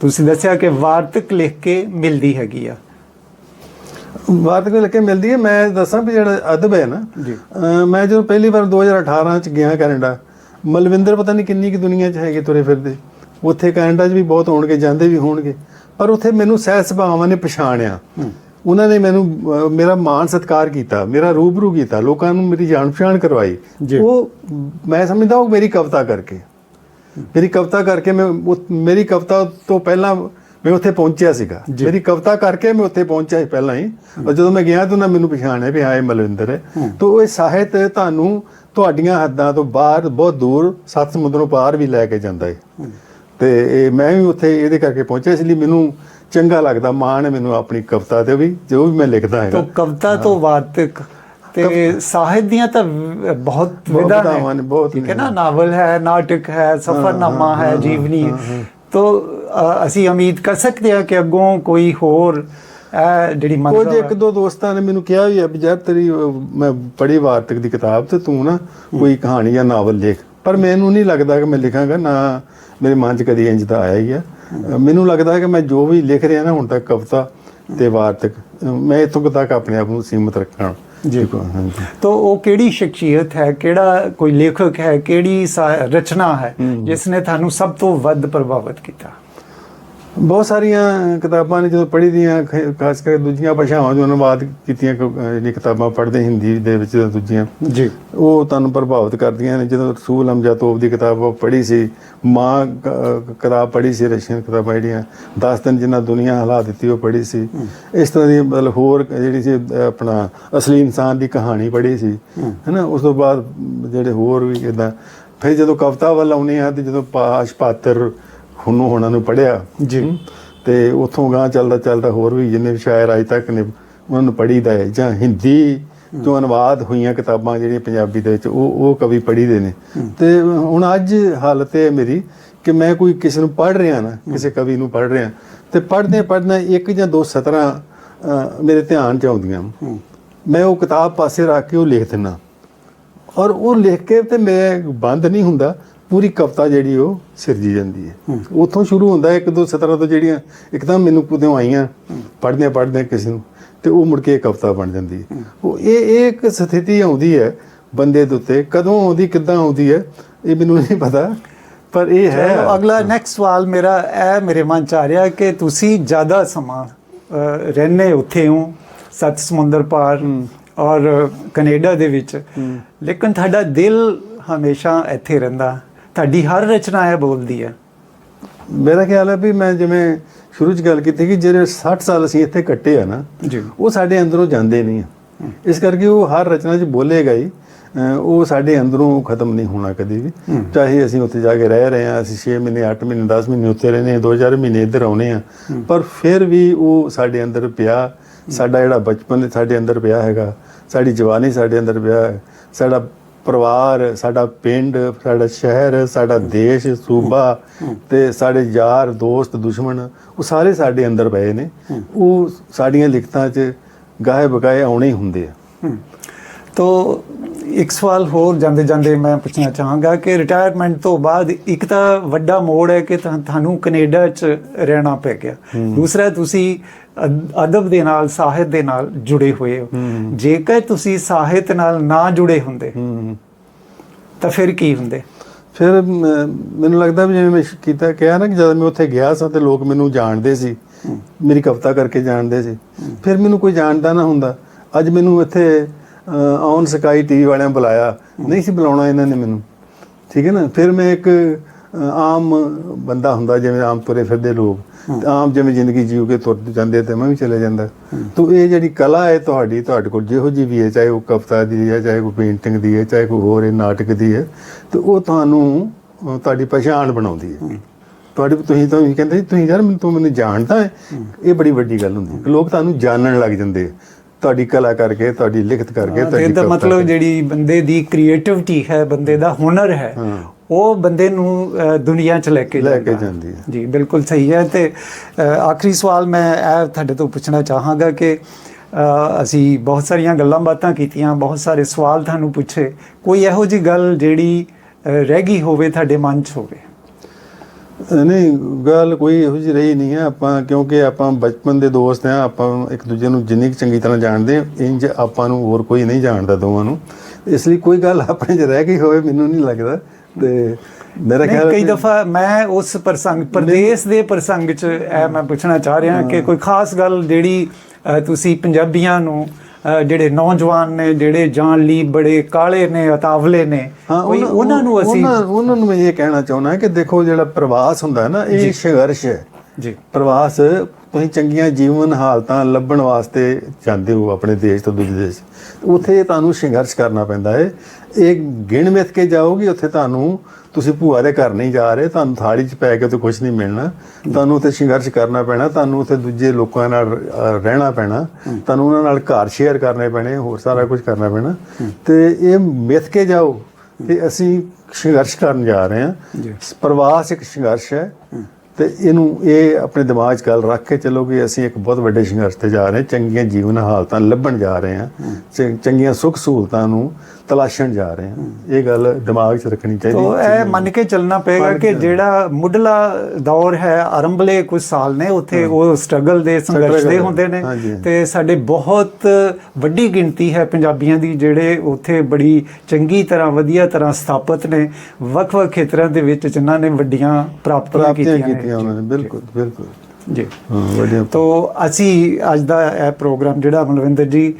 ਤੁਸੀਂ ਦੱਸਿਆ ਕਿ ਵਾਰਤਕ ਲਿਖ ਕੇ ਮਿਲਦੀ ਹੈਗੀ ਆ ਵਾਰਤਕ ਲਿਖ ਕੇ ਮਿਲਦੀ ਹੈ। ਮੈਂ ਦੱਸਾਂ ਵੀ ਜਿਹੜਾ ਅਦਬ ਹੈ ਨਾ ਮੈਂ ਜਦੋਂ ਪਹਿਲੀ ਵਾਰ 2018 ਚ ਗਿਆ ਕੈਨੇਡਾ ਮਲਵਿੰਦਰ ਪਤਾ ਨਹੀਂ ਕਿੰਨੀ ਕਿ ਦੁਨੀਆ 'ਚ ਹੈਗੇ ਤੁਰੇ ਫਿਰਦੇ। ਉੱਥੇ ਕੈਨੇਡਾ 'ਚ ਵੀ ਬਹੁਤ ਹੋਣਗੇ ਜਾਂਦੇ ਵੀ ਹੋਣਗੇ। ਪਰ ਉੱਥੇ ਮੈਨੂੰ ਸਹਿਜ ਸੁਭਾਵਾਂ ਨੇ ਪਛਾਣਿਆ। ਉਹਨਾਂ ਨੇ ਮੈਨੂੰ ਮੇਰਾ ਮਾਣ ਸਤਿਕਾਰ ਕੀਤਾ ਮੇਰਾ ਰੂਬਰੂ ਕੀਤਾ ਲੋਕਾਂ ਨੂੰ ਮੇਰੀ ਜਾਣ ਪਛਾਣ ਕਰਵਾਈ। ਉਹ ਮੈਂ ਸਮਝਦਾ ਉਹ ਮੇਰੀ ਕਵਿਤਾ ਕਰਕੇ। ਮੇਰੀ ਕਵਿਤਾ ਕਰਕੇ ਮੈਂ ਮੇਰੀ ਕਵਿਤਾ ਤੋਂ ਪਹਿਲਾਂ ਮੈਂ ਉੱਥੇ ਪਹੁੰਚਿਆ ਸੀਗਾ। ਮੇਰੀ ਕਵਿਤਾ ਕਰਕੇ ਮੈਂ ਉੱਥੇ ਪਹੁੰਚਿਆ ਸੀ ਪਹਿਲਾਂ ਹੀ। ਔਰ ਜਦੋਂ ਮੈਂ ਗਿਆ ਤਾਂ ਉਹਨਾਂ ਮੈਨੂੰ ਪਛਾਣਿਆ ਵੀ ਹਾਂ ਇਹ ਮਲਵਿੰਦਰ ਹੈ। ਤਾਂ ਉਹ ਸਾਹਿਤ ਤੁਹਾਨੂੰ ਤੁਹਾਡੀਆਂ ਹੱਦਾਂ ਤੋਂ ਬਾਹਰ ਬਹੁਤ ਦੂਰ ਸੱਤ ਸਮੁੰਦਰੋਂ ਪਾਰ ਵੀ ਲੈ ਕੇ ਜਾਂਦਾ ਹੈ। ਤੇ ਇਹ ਮੈਂ ਵੀ ਉੱਥੇ ਇਹਦੇ ਕਰਕੇ ਪਹੁੰਚਿਆ ਇਸ ਲਈ ਮੈਨੂੰ ਚੰਗਾ ਲੱਗਦਾ ਮਾਣ ਹੈ ਮੈਨੂੰ ਆਪਣੀ ਕਵਿਤਾ ਤੇ ਵੀ ਜੋ ਵੀ ਮੈਂ ਲਿਖਦਾ ਤਾਂ ਹੈਗਾ ਕਵਿਤਾ ਤੋਂ ਵਾਰਤਕ ਤੇ ਸਾਹਿਤ ਦੀਆਂ ਤਾਂ ਬਹੁਤ ਵਿਧਾ ਨੇ, ਬਹੁਤ ਠੀਕ ਹੈ ਨੇ। ਨਾਵਲ ਹੈ ਨਾਟਕ ਹੈ ਸਫਰਨਾਮਾ ਹੈ ਜੀਵਨੀ। ਤੋ ਅਸੀਂ ਉਮੀਦ ਕਰ ਸਕਦੇ ਹਾਂ ਕਿ ਅੱਗੋਂ ਕੋਈ ਹੋਰ ਜਿਹੜੀ ਕੁਝ ਮੰਜ਼ਲ ਇੱਕ ਦੋ ਦੋਸਤਾਂ ਨੇ ਮੈਨੂੰ ਕਿਹਾ ਵੀ ਯਾਰ ਤੇਰੀ ਮੈਂ ਪੜ੍ਹੀ ਵਾਰਤਕ ਦੀ ਕਿਤਾਬ ਤੇ ਤੂੰ ਨਾ ਕੋਈ ਕਹਾਣੀ ਜਾਂ ਨਾਵਲ ਲਿਖ। ਪਰ ਮੈਨੂੰ ਨਹੀਂ ਲੱਗਦਾ ਕਿ ਮੈਂ ਲਿਖਾਂਗਾ ਨਾ ਮੇਰੇ ਮਨ 'ਚ ਕਦੀ ਇੰਜ ਦਾ ਆਇਆ ਹੀ ਆ। ਮੈਨੂੰ ਲੱਗਦਾ ਕਿ ਮੈਂ ਜੋ ਵੀ ਲਿਖ ਰਿਹਾ ਨਾ ਹੁਣ ਤੱਕ ਕਵਿਤਾ ਤੇ ਵਾਰਤਕ ਮੈਂ ਇੱਥੋਂ ਤੱਕ ਆਪਣੇ ਆਪ ਨੂੰ ਸੀਮਤ ਰੱਖਾਂ। ਜੀ। ਹਾਂਜੀ। ਤੋ ਉਹ ਕਿਹੜੀ ਸ਼ਖਸੀਅਤ ਹੈ ਕਿਹੜਾ ਕੋਈ ਲੇਖਕ ਹੈ ਕਿਹੜੀ ਰਚਨਾ ਹੈ। ਜਿਸ ਨੇ ਤੁਹਾਨੂੰ ਸਭ ਤੋਂ ਵੱਧ ਪ੍ਰਭਾਵਿਤ ਕੀਤਾ? ਬਹੁਤ ਸਾਰੀਆਂ ਕਿਤਾਬਾਂ ਨੇ ਜਦੋਂ ਪੜ੍ਹੀ ਦੀਆਂ ਖਾਸ ਕਰਕੇ ਦੂਜੀਆਂ ਭਾਸ਼ਾਵਾਂ ਤੋਂ ਅਨੁਵਾਦ ਕੀਤੀਆਂ ਜਿਹੜੀਆਂ ਕਿਤਾਬਾਂ ਪੜ੍ਹਦੇ ਹਿੰਦੀ ਦੇ ਵਿੱਚ ਜਾਂ ਦੂਜੀਆਂ ਜੀ। ਉਹ ਤੁਹਾਨੂੰ ਪ੍ਰਭਾਵਿਤ ਕਰਦੀਆਂ ਨੇ। ਜਦੋਂ ਰਸੂਲ ਹਮਜ਼ਾ ਤੋਬ ਦੀ ਕਿਤਾਬ ਪੜ੍ਹੀ ਸੀ ਮਾਂ ਕਿਤਾਬ ਪੜ੍ਹੀ ਸੀ ਰਸ਼ੀਅਨ ਕਿਤਾਬਾਂ ਜਿਹੜੀਆਂ 10 ਦਿਨ ਜਿੰਨਾ ਦੁਨੀਆ ਹਿਲਾ ਦਿੱਤੀ ਉਹ ਪੜ੍ਹੀ ਸੀ। ਇਸ ਤਰ੍ਹਾਂ ਦੀ ਮਤਲਬ ਹੋਰ ਜਿਹੜੀ ਸੀ ਆਪਣਾ ਅਸਲੀ ਇਨਸਾਨ ਦੀ ਕਹਾਣੀ ਪੜ੍ਹੀ ਸੀ। ਹੈਨਾ ਉਸ ਤੋਂ ਬਾਅਦ ਜਿਹੜੇ ਹੋਰ ਵੀ ਇਦਾਂ ਫਿਰ ਜਦੋਂ ਕਵਿਤਾ ਵੱਲ ਆਉਣੀ ਆ ਤੇ ਜਦੋਂ ਪਾਸ਼ ਪਾਤਰ ਹੁਨੂੰ ਹੋਣਾ ਨੂੰ ਪੜ੍ਹਿਆ। ਜੀ। ਤੇ ਉੱਥੋਂ ਗਾਂ ਚੱਲਦਾ ਚੱਲਦਾ ਹੋਰ ਵੀ ਜਿੰਨੇ ਸ਼ਾਇਰ ਅਜ ਤੱਕ ਨੇ ਉਹਨਾਂ ਨੂੰ ਪੜ੍ਹੀਦਾ ਹੈ। ਜਾਂ ਹਿੰਦੀ ਜੋ ਅਨੁਵਾਦ ਹੋਈਆਂ ਕਿਤਾਬਾਂ ਜਿਹੜੀਆਂ ਪੰਜਾਬੀ ਦੇ ਵਿੱਚ ਉਹ ਉਹ ਕਵੀ ਪੜ੍ਹੀਦੇ ਨੇ। ਤੇ ਹੁਣ ਅੱਜ ਹਾਲਤ ਇਹ ਹੈ ਮੇਰੀ ਕਿ ਮੈਂ ਕੋਈ ਕਿਸੇ ਨੂੰ ਪੜ੍ਹ ਰਿਹਾ ਨਾ ਕਿਸੇ ਕਵੀ ਨੂੰ ਪੜ੍ਹ ਰਿਹਾ ਤੇ ਪੜ੍ਹਦੇ ਪੜ੍ਹਨਾ ਇੱਕ ਜਾਂ ਦੋ ਸਤਰਾਂ ਮੇਰੇ ਧਿਆਨ ਚ ਆਉਂਦੀਆਂ। ਮੈਂ ਉਹ ਕਿਤਾਬ ਪਾਸੇ ਰੱਖ ਕੇ ਉਹ ਲਿਖ ਦਿੰਦਾ। ਔਰ ਉਹ ਲਿਖ ਕੇ ਤੇ ਮੈਂ ਬੰਦ ਨਹੀਂ ਹੁੰਦਾ। ਪੂਰੀ ਕਵਿਤਾ ਜਿਹੜੀ ਉਹ ਸਿਰਜੀ ਜਾਂਦੀ ਹੈ। ਉੱਥੋਂ ਸ਼ੁਰੂ ਹੁੰਦਾ ਇੱਕ ਦੋ ਸਤਰਾਂ ਤੋਂ ਜਿਹੜੀਆਂ ਇੱਕਦਮ ਮੈਨੂੰ ਕੁਦੋਂ ਆਈਆਂ ਪੜ੍ਹਦਿਆਂ ਪੜ੍ਹਦਿਆਂ ਕਿਸੇ ਨੂੰ ਤੇ ਉਹ ਮੁੜ ਕੇ ਕਵਿਤਾ ਬਣ ਜਾਂਦੀ ਹੈ। ਉਹ ਇਹ ਇਹ ਇੱਕ ਸਥਿਤੀ ਆਉਂਦੀ ਹੈ ਬੰਦੇ ਦੇ ਉੱਤੇ ਕਦੋਂ ਆਉਂਦੀ ਕਿੱਦਾਂ ਆਉਂਦੀ ਹੈ ਇਹ ਮੈਨੂੰ ਨਹੀਂ ਪਤਾ ਪਰ ਇਹ ਹੈ। ਅਗਲਾ ਨੈਕਸਟ ਸਵਾਲ ਮੇਰਾ ਇਹ ਮੇਰੇ ਮਨ ਚ ਆ ਰਿਹਾ ਕਿ ਤੁਸੀਂ ਜ਼ਿਆਦਾ ਸਮਾਂ ਰਹਿੰਦੇ ਉੱਥੇ ਹੋ ਸੱਤ ਸਮੁੰਦਰ ਪਾਰ ਔਰ ਕੈਨੇਡਾ ਦੇ ਵਿੱਚ। ਲੇਕਿਨ ਤੁਹਾਡਾ ਦਿਲ ਹਮੇਸ਼ਾ ਇੱਥੇ ਰਹਿੰਦਾ। ਤੁਹਾਡੀ ਹਰ ਰਚਨਾ ਇਹ ਬੋਲਦੀ ਹੈ। ਮੇਰਾ ਖਿਆਲ ਹੈ ਵੀ ਮੈਂ ਜਿਵੇਂ ਸ਼ੁਰੂ 'ਚ ਗੱਲ ਕੀਤੀ ਕਿ ਜਿਹੜੇ 60 ਸਾਲ ਅਸੀਂ ਇੱਥੇ ਕੱਟੇ ਆ ਨਾ ਉਹ ਸਾਡੇ ਅੰਦਰੋਂ ਜਾਂਦੇ ਨਹੀਂ ਆ। ਇਸ ਕਰਕੇ ਉਹ ਹਰ ਰਚਨਾ 'ਚ ਬੋਲੇਗਾ ਹੀ ਉਹ ਸਾਡੇ ਅੰਦਰੋਂ ਖਤਮ ਨਹੀਂ ਹੋਣਾ ਕਦੀ ਵੀ। ਚਾਹੇ ਅਸੀਂ ਉੱਥੇ ਜਾ ਕੇ ਰਹਿ ਰਹੇ ਆ ਅਸੀਂ 6 ਮਹੀਨੇ 8 ਮਹੀਨੇ 10 ਮਹੀਨੇ ਉੱਥੇ ਰਹਿੰਦੇ ਆ 2000 ਮਹੀਨੇ ਇੱਧਰ ਆਉਨੇ ਆ ਪਰ ਫਿਰ ਵੀ ਉਹ ਸਾਡੇ ਅੰਦਰ ਪਿਆ। ਸਾਡਾ ਜਿਹੜਾ ਬਚਪਨ ਸਾਡੇ ਅੰਦਰ ਪਿਆ ਹੈਗਾ ਸਾਡੀ ਜਵਾਨੀ ਸਾਡੇ ਅੰਦਰ ਪਿਆ ਹੈ। ਸਾਡਾ ਪਰਿਵਾਰ ਸਾਡਾ ਪਿੰਡ ਸਾਡਾ ਸ਼ਹਿਰ ਸਾਡਾ ਦੇਸ਼ ਸੂਬਾ ਤੇ ਸਾਡੇ ਯਾਰ ਦੋਸਤ ਦੁਸ਼ਮਣ ਉਹ ਸਾਰੇ ਸਾਡੇ ਅੰਦਰ ਪਏ ਨੇ। ਉਹ ਸਾਡੀਆਂ ਲਿਖਤਾਂ 'ਚ ਗਾਹੇ ਬਗਾਏ ਆਉਣੇ ਹੀ ਹੁੰਦੇ ਆ। ਤੋ ਇੱਕ ਸਵਾਲ ਹੋਰ ਜਾਂਦੇ ਜਾਂਦੇ ਮੈਂ ਪੁੱਛਣਾ ਚਾਹਾਂਗਾ ਕਿ ਰਿਟਾਇਰਮੈਂਟ ਤੋਂ ਬਾਅਦ ਇੱਕ ਤਾਂ ਵੱਡਾ ਮੋੜ ਹੈ ਕਿ ਤੁਹਾ- ਤੁਹਾਨੂੰ ਕੈਨੇਡਾ 'ਚ ਰਹਿਣਾ ਪੈ ਗਿਆ। ਦੂਸਰਾ ਤੁਸੀਂ ਅਦਬ ਦੇ ਨਾਲ ਸਾਹਿਤ ਦੇ ਨਾਲ ਜੁੜੇ ਹੋਏ ਹੋ। ਜੇਕਰ ਤੁਸੀਂ ਸਾਹਿਤ ਨਾਲ ਨਾ ਜੁੜੇ ਹੁੰਦੇ ਤਾਂ ਫਿਰ ਕੀ ਹੁੰਦੇ? ਫਿਰ ਮੈਨੂੰ ਲੱਗਦਾ ਵੀ ਜਿਵੇਂ ਮੈਂ ਕੀਤਾ ਕਿਹਾ ਨਾ ਕਿ ਜਦ ਮੈਂ ਉੱਥੇ ਗਿਆ ਸਾਂ ਤੇ ਲੋਕ ਮੈਨੂੰ ਜਾਣਦੇ ਸੀ ਮੇਰੀ ਕਵਿਤਾ ਕਰਕੇ ਜਾਣਦੇ ਸੀ। ਫਿਰ ਮੈਨੂੰ ਕੋਈ ਜਾਣਦਾ ਨਾ ਹੁੰਦਾ। ਅੱਜ ਮੈਨੂੰ ਇੱਥੇ ਔਨ ਸਕਾਈ ਟੀਵੀ ਵਾਲਿਆਂ ਬੁਲਾਇਆ। ਨਹੀਂ ਸੀ ਬੁਲਾਉਣਾ ਇਹਨਾਂ ਨੇ ਮੈਨੂੰ। ਠੀਕ ਹੈ ਨਾ? ਫਿਰ ਮੈਂ ਇੱਕ ਆਮ ਬੰਦਾ ਹੁੰਦਾ ਜਿਵੇਂ ਆਮ ਤੁਰੇ ਫਿਰਦੇ ਲੋਕ। ਆਮ ਜਿਵੇਂ ਜ਼ਿੰਦਗੀ ਜੀਉ ਕੇ ਤੁਰ ਜਾਂਦੇ ਤੇ ਮੈਂ ਵੀ ਚਲੇ ਜਾਂਦਾ। ਤੋ ਇਹ ਜਿਹੜੀ ਕਲਾ ਹੈ ਤੁਹਾਡੀ ਤੁਹਾਡੇ ਕੋਲ ਜਿਹੋ ਜੀ ਵੀ ਹੈ ਚਾਹੇ ਉਹ ਕਵਿਤਾ ਦੀ ਹੈ ਚਾਹੇ ਕੋਈ ਪੇਂਟਿੰਗ ਦੀ ਹੈ ਚਾਹੇ ਕੋਈ ਹੋਰ ਇਹ ਨਾਟਕ ਦੀ ਹੈ ਤੇ ਉਹ ਤੁਹਾਨੂੰ ਤੁਹਾਡੀ ਪਛਾਣ ਬਣਾਉਂਦੀ ਹੈ। ਤੁਹਾਡੀ ਤੁਸੀਂ ਤਾਂ ਇਹ ਕਹਿੰਦੇ ਤੁਸੀਂ ਯਾਰ ਮੈਨੂੰ ਤੂੰ ਮੈਨੂੰ ਜਾਣਦਾ ਹੈ? ਇਹ ਬੜੀ ਵੱਡੀ ਗੱਲ ਹੁੰਦੀ ਹੈ। ਲੋਕ ਤੁਹਾਨੂੰ ਜਾਣਨ ਲੱਗ ਜਾਂਦੇ। ਤੁਹਾਡੀ ਕਲਾ ਕਰਕੇ ਤੁਹਾਡੀ ਲਿਖਤ ਕਰਕੇ ਤੁਹਾਡੀ ਇਹਦਾ ਮਤਲਬ। ਜਿਹੜੀ ਬੰਦੇ ਦੀ ਕ੍ਰੀਏਟਿਵਿਟੀ ਹੈ ਬੰਦੇ ਦਾ ਹੁਨਰ ਹੈ। ਉਹ ਬੰਦੇ ਨੂੰ ਦੁਨੀਆ 'ਚ ਲੈ ਕੇ ਲੈ ਕੇ ਜਾਂਦਾ। ਹੈ। ਜੀ ਬਿਲਕੁਲ ਸਹੀ ਹੈ ਤੇ ਆਖਰੀ ਸਵਾਲ ਮੈਂ ਇਹ ਤੁਹਾਡੇ ਤੋਂ ਪੁੱਛਣਾ ਚਾਹਾਂਗਾ ਕਿ ਅਸੀਂ ਬਹੁਤ ਸਾਰੀਆਂ ਗੱਲਾਂ ਬਾਤਾਂ ਕੀਤੀਆਂ ਬਹੁਤ ਸਾਰੇ ਸਵਾਲ ਤੁਹਾਨੂੰ ਪੁੱਛੇ। ਕੋਈ ਇਹੋ ਜੀ ਗੱਲ ਜਿਹੜੀ ਰਹਿ ਗਈ ਹੋਵੇ ਤੁਹਾਡੇ ਮਨ 'ਚ ਹੋਵੇ? ਨਹੀਂ ਗੱਲ ਕੋਈ ਇਹੋ ਜਿਹੀ ਰਹੀ ਨਹੀਂ ਹੈ। ਆਪਾਂ ਕਿਉਂਕਿ ਆਪਾਂ ਬਚਪਨ ਦੇ ਦੋਸਤ ਆ ਆਪਾਂ ਇੱਕ ਦੂਜੇ ਨੂੰ ਜਿੰਨੀ ਕੁ ਚੰਗੀ ਤਰ੍ਹਾਂ ਜਾਣਦੇ ਇੰਜ ਆਪਾਂ ਨੂੰ ਹੋਰ ਕੋਈ ਨਹੀਂ ਜਾਣਦਾ ਦੋਵਾਂ ਨੂੰ। ਇਸ ਲਈ ਕੋਈ ਗੱਲ ਆਪਣੇ 'ਚ ਰਹਿ ਗਈ ਹੋਵੇ ਮੈਨੂੰ ਨਹੀਂ ਲੱਗਦਾ। ਤੇ ਮੇਰਾ ਖਿਆਲ ਕਈ ਦਫਾ ਮੈਂ ਉਸ ਪ੍ਰਸੰਗ ਪ੍ਰਦੇਸ਼ ਦੇ ਪ੍ਰਸੰਗ 'ਚ ਇਹ ਮੈਂ ਪੁੱਛਣਾ ਚਾਹ ਰਿਹਾ ਕਿ ਕੋਈ ਖਾਸ ਗੱਲ ਜਿਹੜੀ ਤੁਸੀਂ ਪੰਜਾਬੀਆਂ ਨੂੰ ਜਿਹੜੇ ਨੌਜਵਾਨ ਨੇ ਜਿਹੜੇ ਜਾਣ ਲਈ ਬੜੇ ਕਾਲੇ ਨੇ ਅਤਾਵਲੇ ਨੇ ਕੋਈ ਉਹਨਾਂ ਨੂੰ ਅਸੀਂ ਉਹਨਾਂ ਨੂੰ ਮੈਂ ਇਹ ਕਹਿਣਾ ਚਾਹੁੰਦਾ ਕਿ ਦੇਖੋ ਜਿਹੜਾ ਪ੍ਰਵਾਸ ਹੁੰਦਾ ਹੈ ਨਾ ਇਹ ਸੰਘਰਸ਼ ਹੈ। ਜੀ। ਪ੍ਰਵਾਸ ਤੁਸੀਂ ਚੰਗੀਆਂ ਜੀਵਨ ਹਾਲਤਾਂ ਲੱਭਣ ਵਾਸਤੇ ਜਾਂਦੇ ਹੋ ਆਪਣੇ ਦੇਸ਼ ਤੋਂ ਦੂਜੇ ਦੇਸ਼। ਉੱਥੇ ਤੁਹਾਨੂੰ ਸੰਘਰਸ਼ ਕਰਨਾ ਪੈਂਦਾ ਹੈ। ਇਹ ਗਿਣ ਮਿੱਥ ਕੇ ਜਾਓਗੇ ਉੱਥੇ ਤੁਹਾਨੂੰ ਤੁਸੀਂ ਭੂਆ ਦੇ ਘਰ ਨਹੀਂ ਜਾ ਰਹੇ ਤੁਹਾਨੂੰ ਥਾਲੀ 'ਚ ਪੈ ਕੇ ਉੱਥੇ ਕੁਝ ਨਹੀਂ ਮਿਲਣਾ ਤੁਹਾਨੂੰ ਉੱਥੇ ਸੰਘਰਸ਼ ਕਰਨਾ ਪੈਣਾ ਤੁਹਾਨੂੰ ਉੱਥੇ ਦੂਜੇ ਲੋਕਾਂ ਨਾਲ ਰਹਿਣਾ ਪੈਣਾ ਤੁਹਾਨੂੰ ਉਹਨਾਂ ਨਾਲ ਘਰ ਸ਼ੇਅਰ ਕਰਨੇ ਪੈਣੇ ਹੋਰ ਸਾਰਾ ਕੁਝ ਕਰਨਾ ਪੈਣਾ। ਤੇ ਇਹ ਮਿੱਥ ਕੇ ਜਾਓ ਕਿ ਅਸੀਂ ਸੰਘਰਸ਼ ਕਰਨ ਜਾ ਰਹੇ ਹਾਂ। ਪ੍ਰਵਾਸ ਇੱਕ ਸੰਘਰਸ਼ ਹੈ। ਤੇ ਇਹਨੂੰ ਇਹ ਆਪਣੇ ਦਿਮਾਗ 'ਚ ਗੱਲ ਰੱਖ ਕੇ ਚੱਲੋ ਕਿ ਅਸੀਂ ਇੱਕ ਬਹੁਤ ਵੱਡੇ ਸੰਘਰਸ਼ ਤੇ ਜਾ ਰਹੇ ਹਾਂ ਚੰਗੀਆਂ ਜੀਵਨ ਹਾਲਤਾਂ ਲੱਭਣ ਜਾ ਰਹੇ ਹਾਂ ਚੰਗੀਆਂ ਸੁੱਖ ਸਹੂਲਤਾਂ ਨੂੰ ਤਲਾਸ਼ਣ ਜਾ ਰਹੇ ਹਾਂ। ਇਹ ਗੱਲ ਦਿਮਾਗ 'ਚ ਰੱਖਣੀ ਚਾਹੀਦੀ ਤੋ ਇਹ ਮੰਨ ਕੇ ਚੱਲਣਾ ਪਏਗਾ ਕਿ ਜਿਹੜਾ ਮੁੱਢਲਾ ਦੌਰ ਹੈ ਆਰੰਭਲੇ ਕੁਝ ਸਾਲ ਨੇ ਉੱਥੇ ਉਹ ਸਟਰਗਲ ਦੇ ਸੰਘਰਸ਼ ਦੇ ਹੁੰਦੇ ਨੇ। ਤੇ ਸਾਡੇ ਬਹੁਤ ਵੱਡੀ ਗਿਣਤੀ ਹੈ ਪੰਜਾਬੀਆਂ ਦੀ ਜਿਹੜੇ ਉੱਥੇ ਬੜੀ ਚੰਗੀ ਤਰ੍ਹਾਂ ਵਧੀਆ ਤਰ੍ਹਾਂ ਸਥਾਪਿਤ ਨੇ। ਵੱਖ-ਵੱਖ ਖੇਤਰਾਂ ਦੇ ਵਿੱਚ ਜਿਨ੍ਹਾਂ ਨੇ ਵੱਡੀਆਂ ਪ੍ਰਾਪਤੀਆਂ ਕੀਤੀਆਂ ਨੇ। ਬਿਲਕੁਲ ਬਿਲਕੁਲ। ਜੀ। ਹਾਂ ਵੱਡੀਆਂ ਤੋ ਅਸੀਂ ਅੱਜ ਦਾ ਇਹ ਪ੍ਰੋਗਰਾਮ ਜਿਹੜਾ ਮਲਵਿੰਦਰ ਜੀ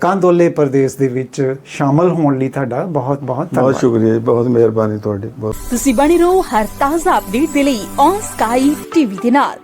ਕਾਂਦੋਲੇ ਪ੍ਰਦੇਸ਼ ਦੇ ਵਿੱਚ ਸ਼ਾਮਲ ਹੋਣ ਲਈ ਤੁਹਾਡਾ ਬਹੁਤ ਬਹੁਤ ਬਹੁਤ ਧੰਨਵਾਦ। ਸ਼ੁਕਰੀਆ ਜੀ, ਬਹੁਤ ਮਿਹਰਬਾਨੀ ਤੁਹਾਡੀ ਬਹੁਤ। ਤੁਸੀਂ ਬਣੇ ਰਹੋ ਹਰ ਤਾਜ਼ਾ ਅਪਡੇਟ ਦੇ ਲਈ ਔਨ ਸਕਾਈ ਟੀਵੀ ਦੇ ਨਾਲ।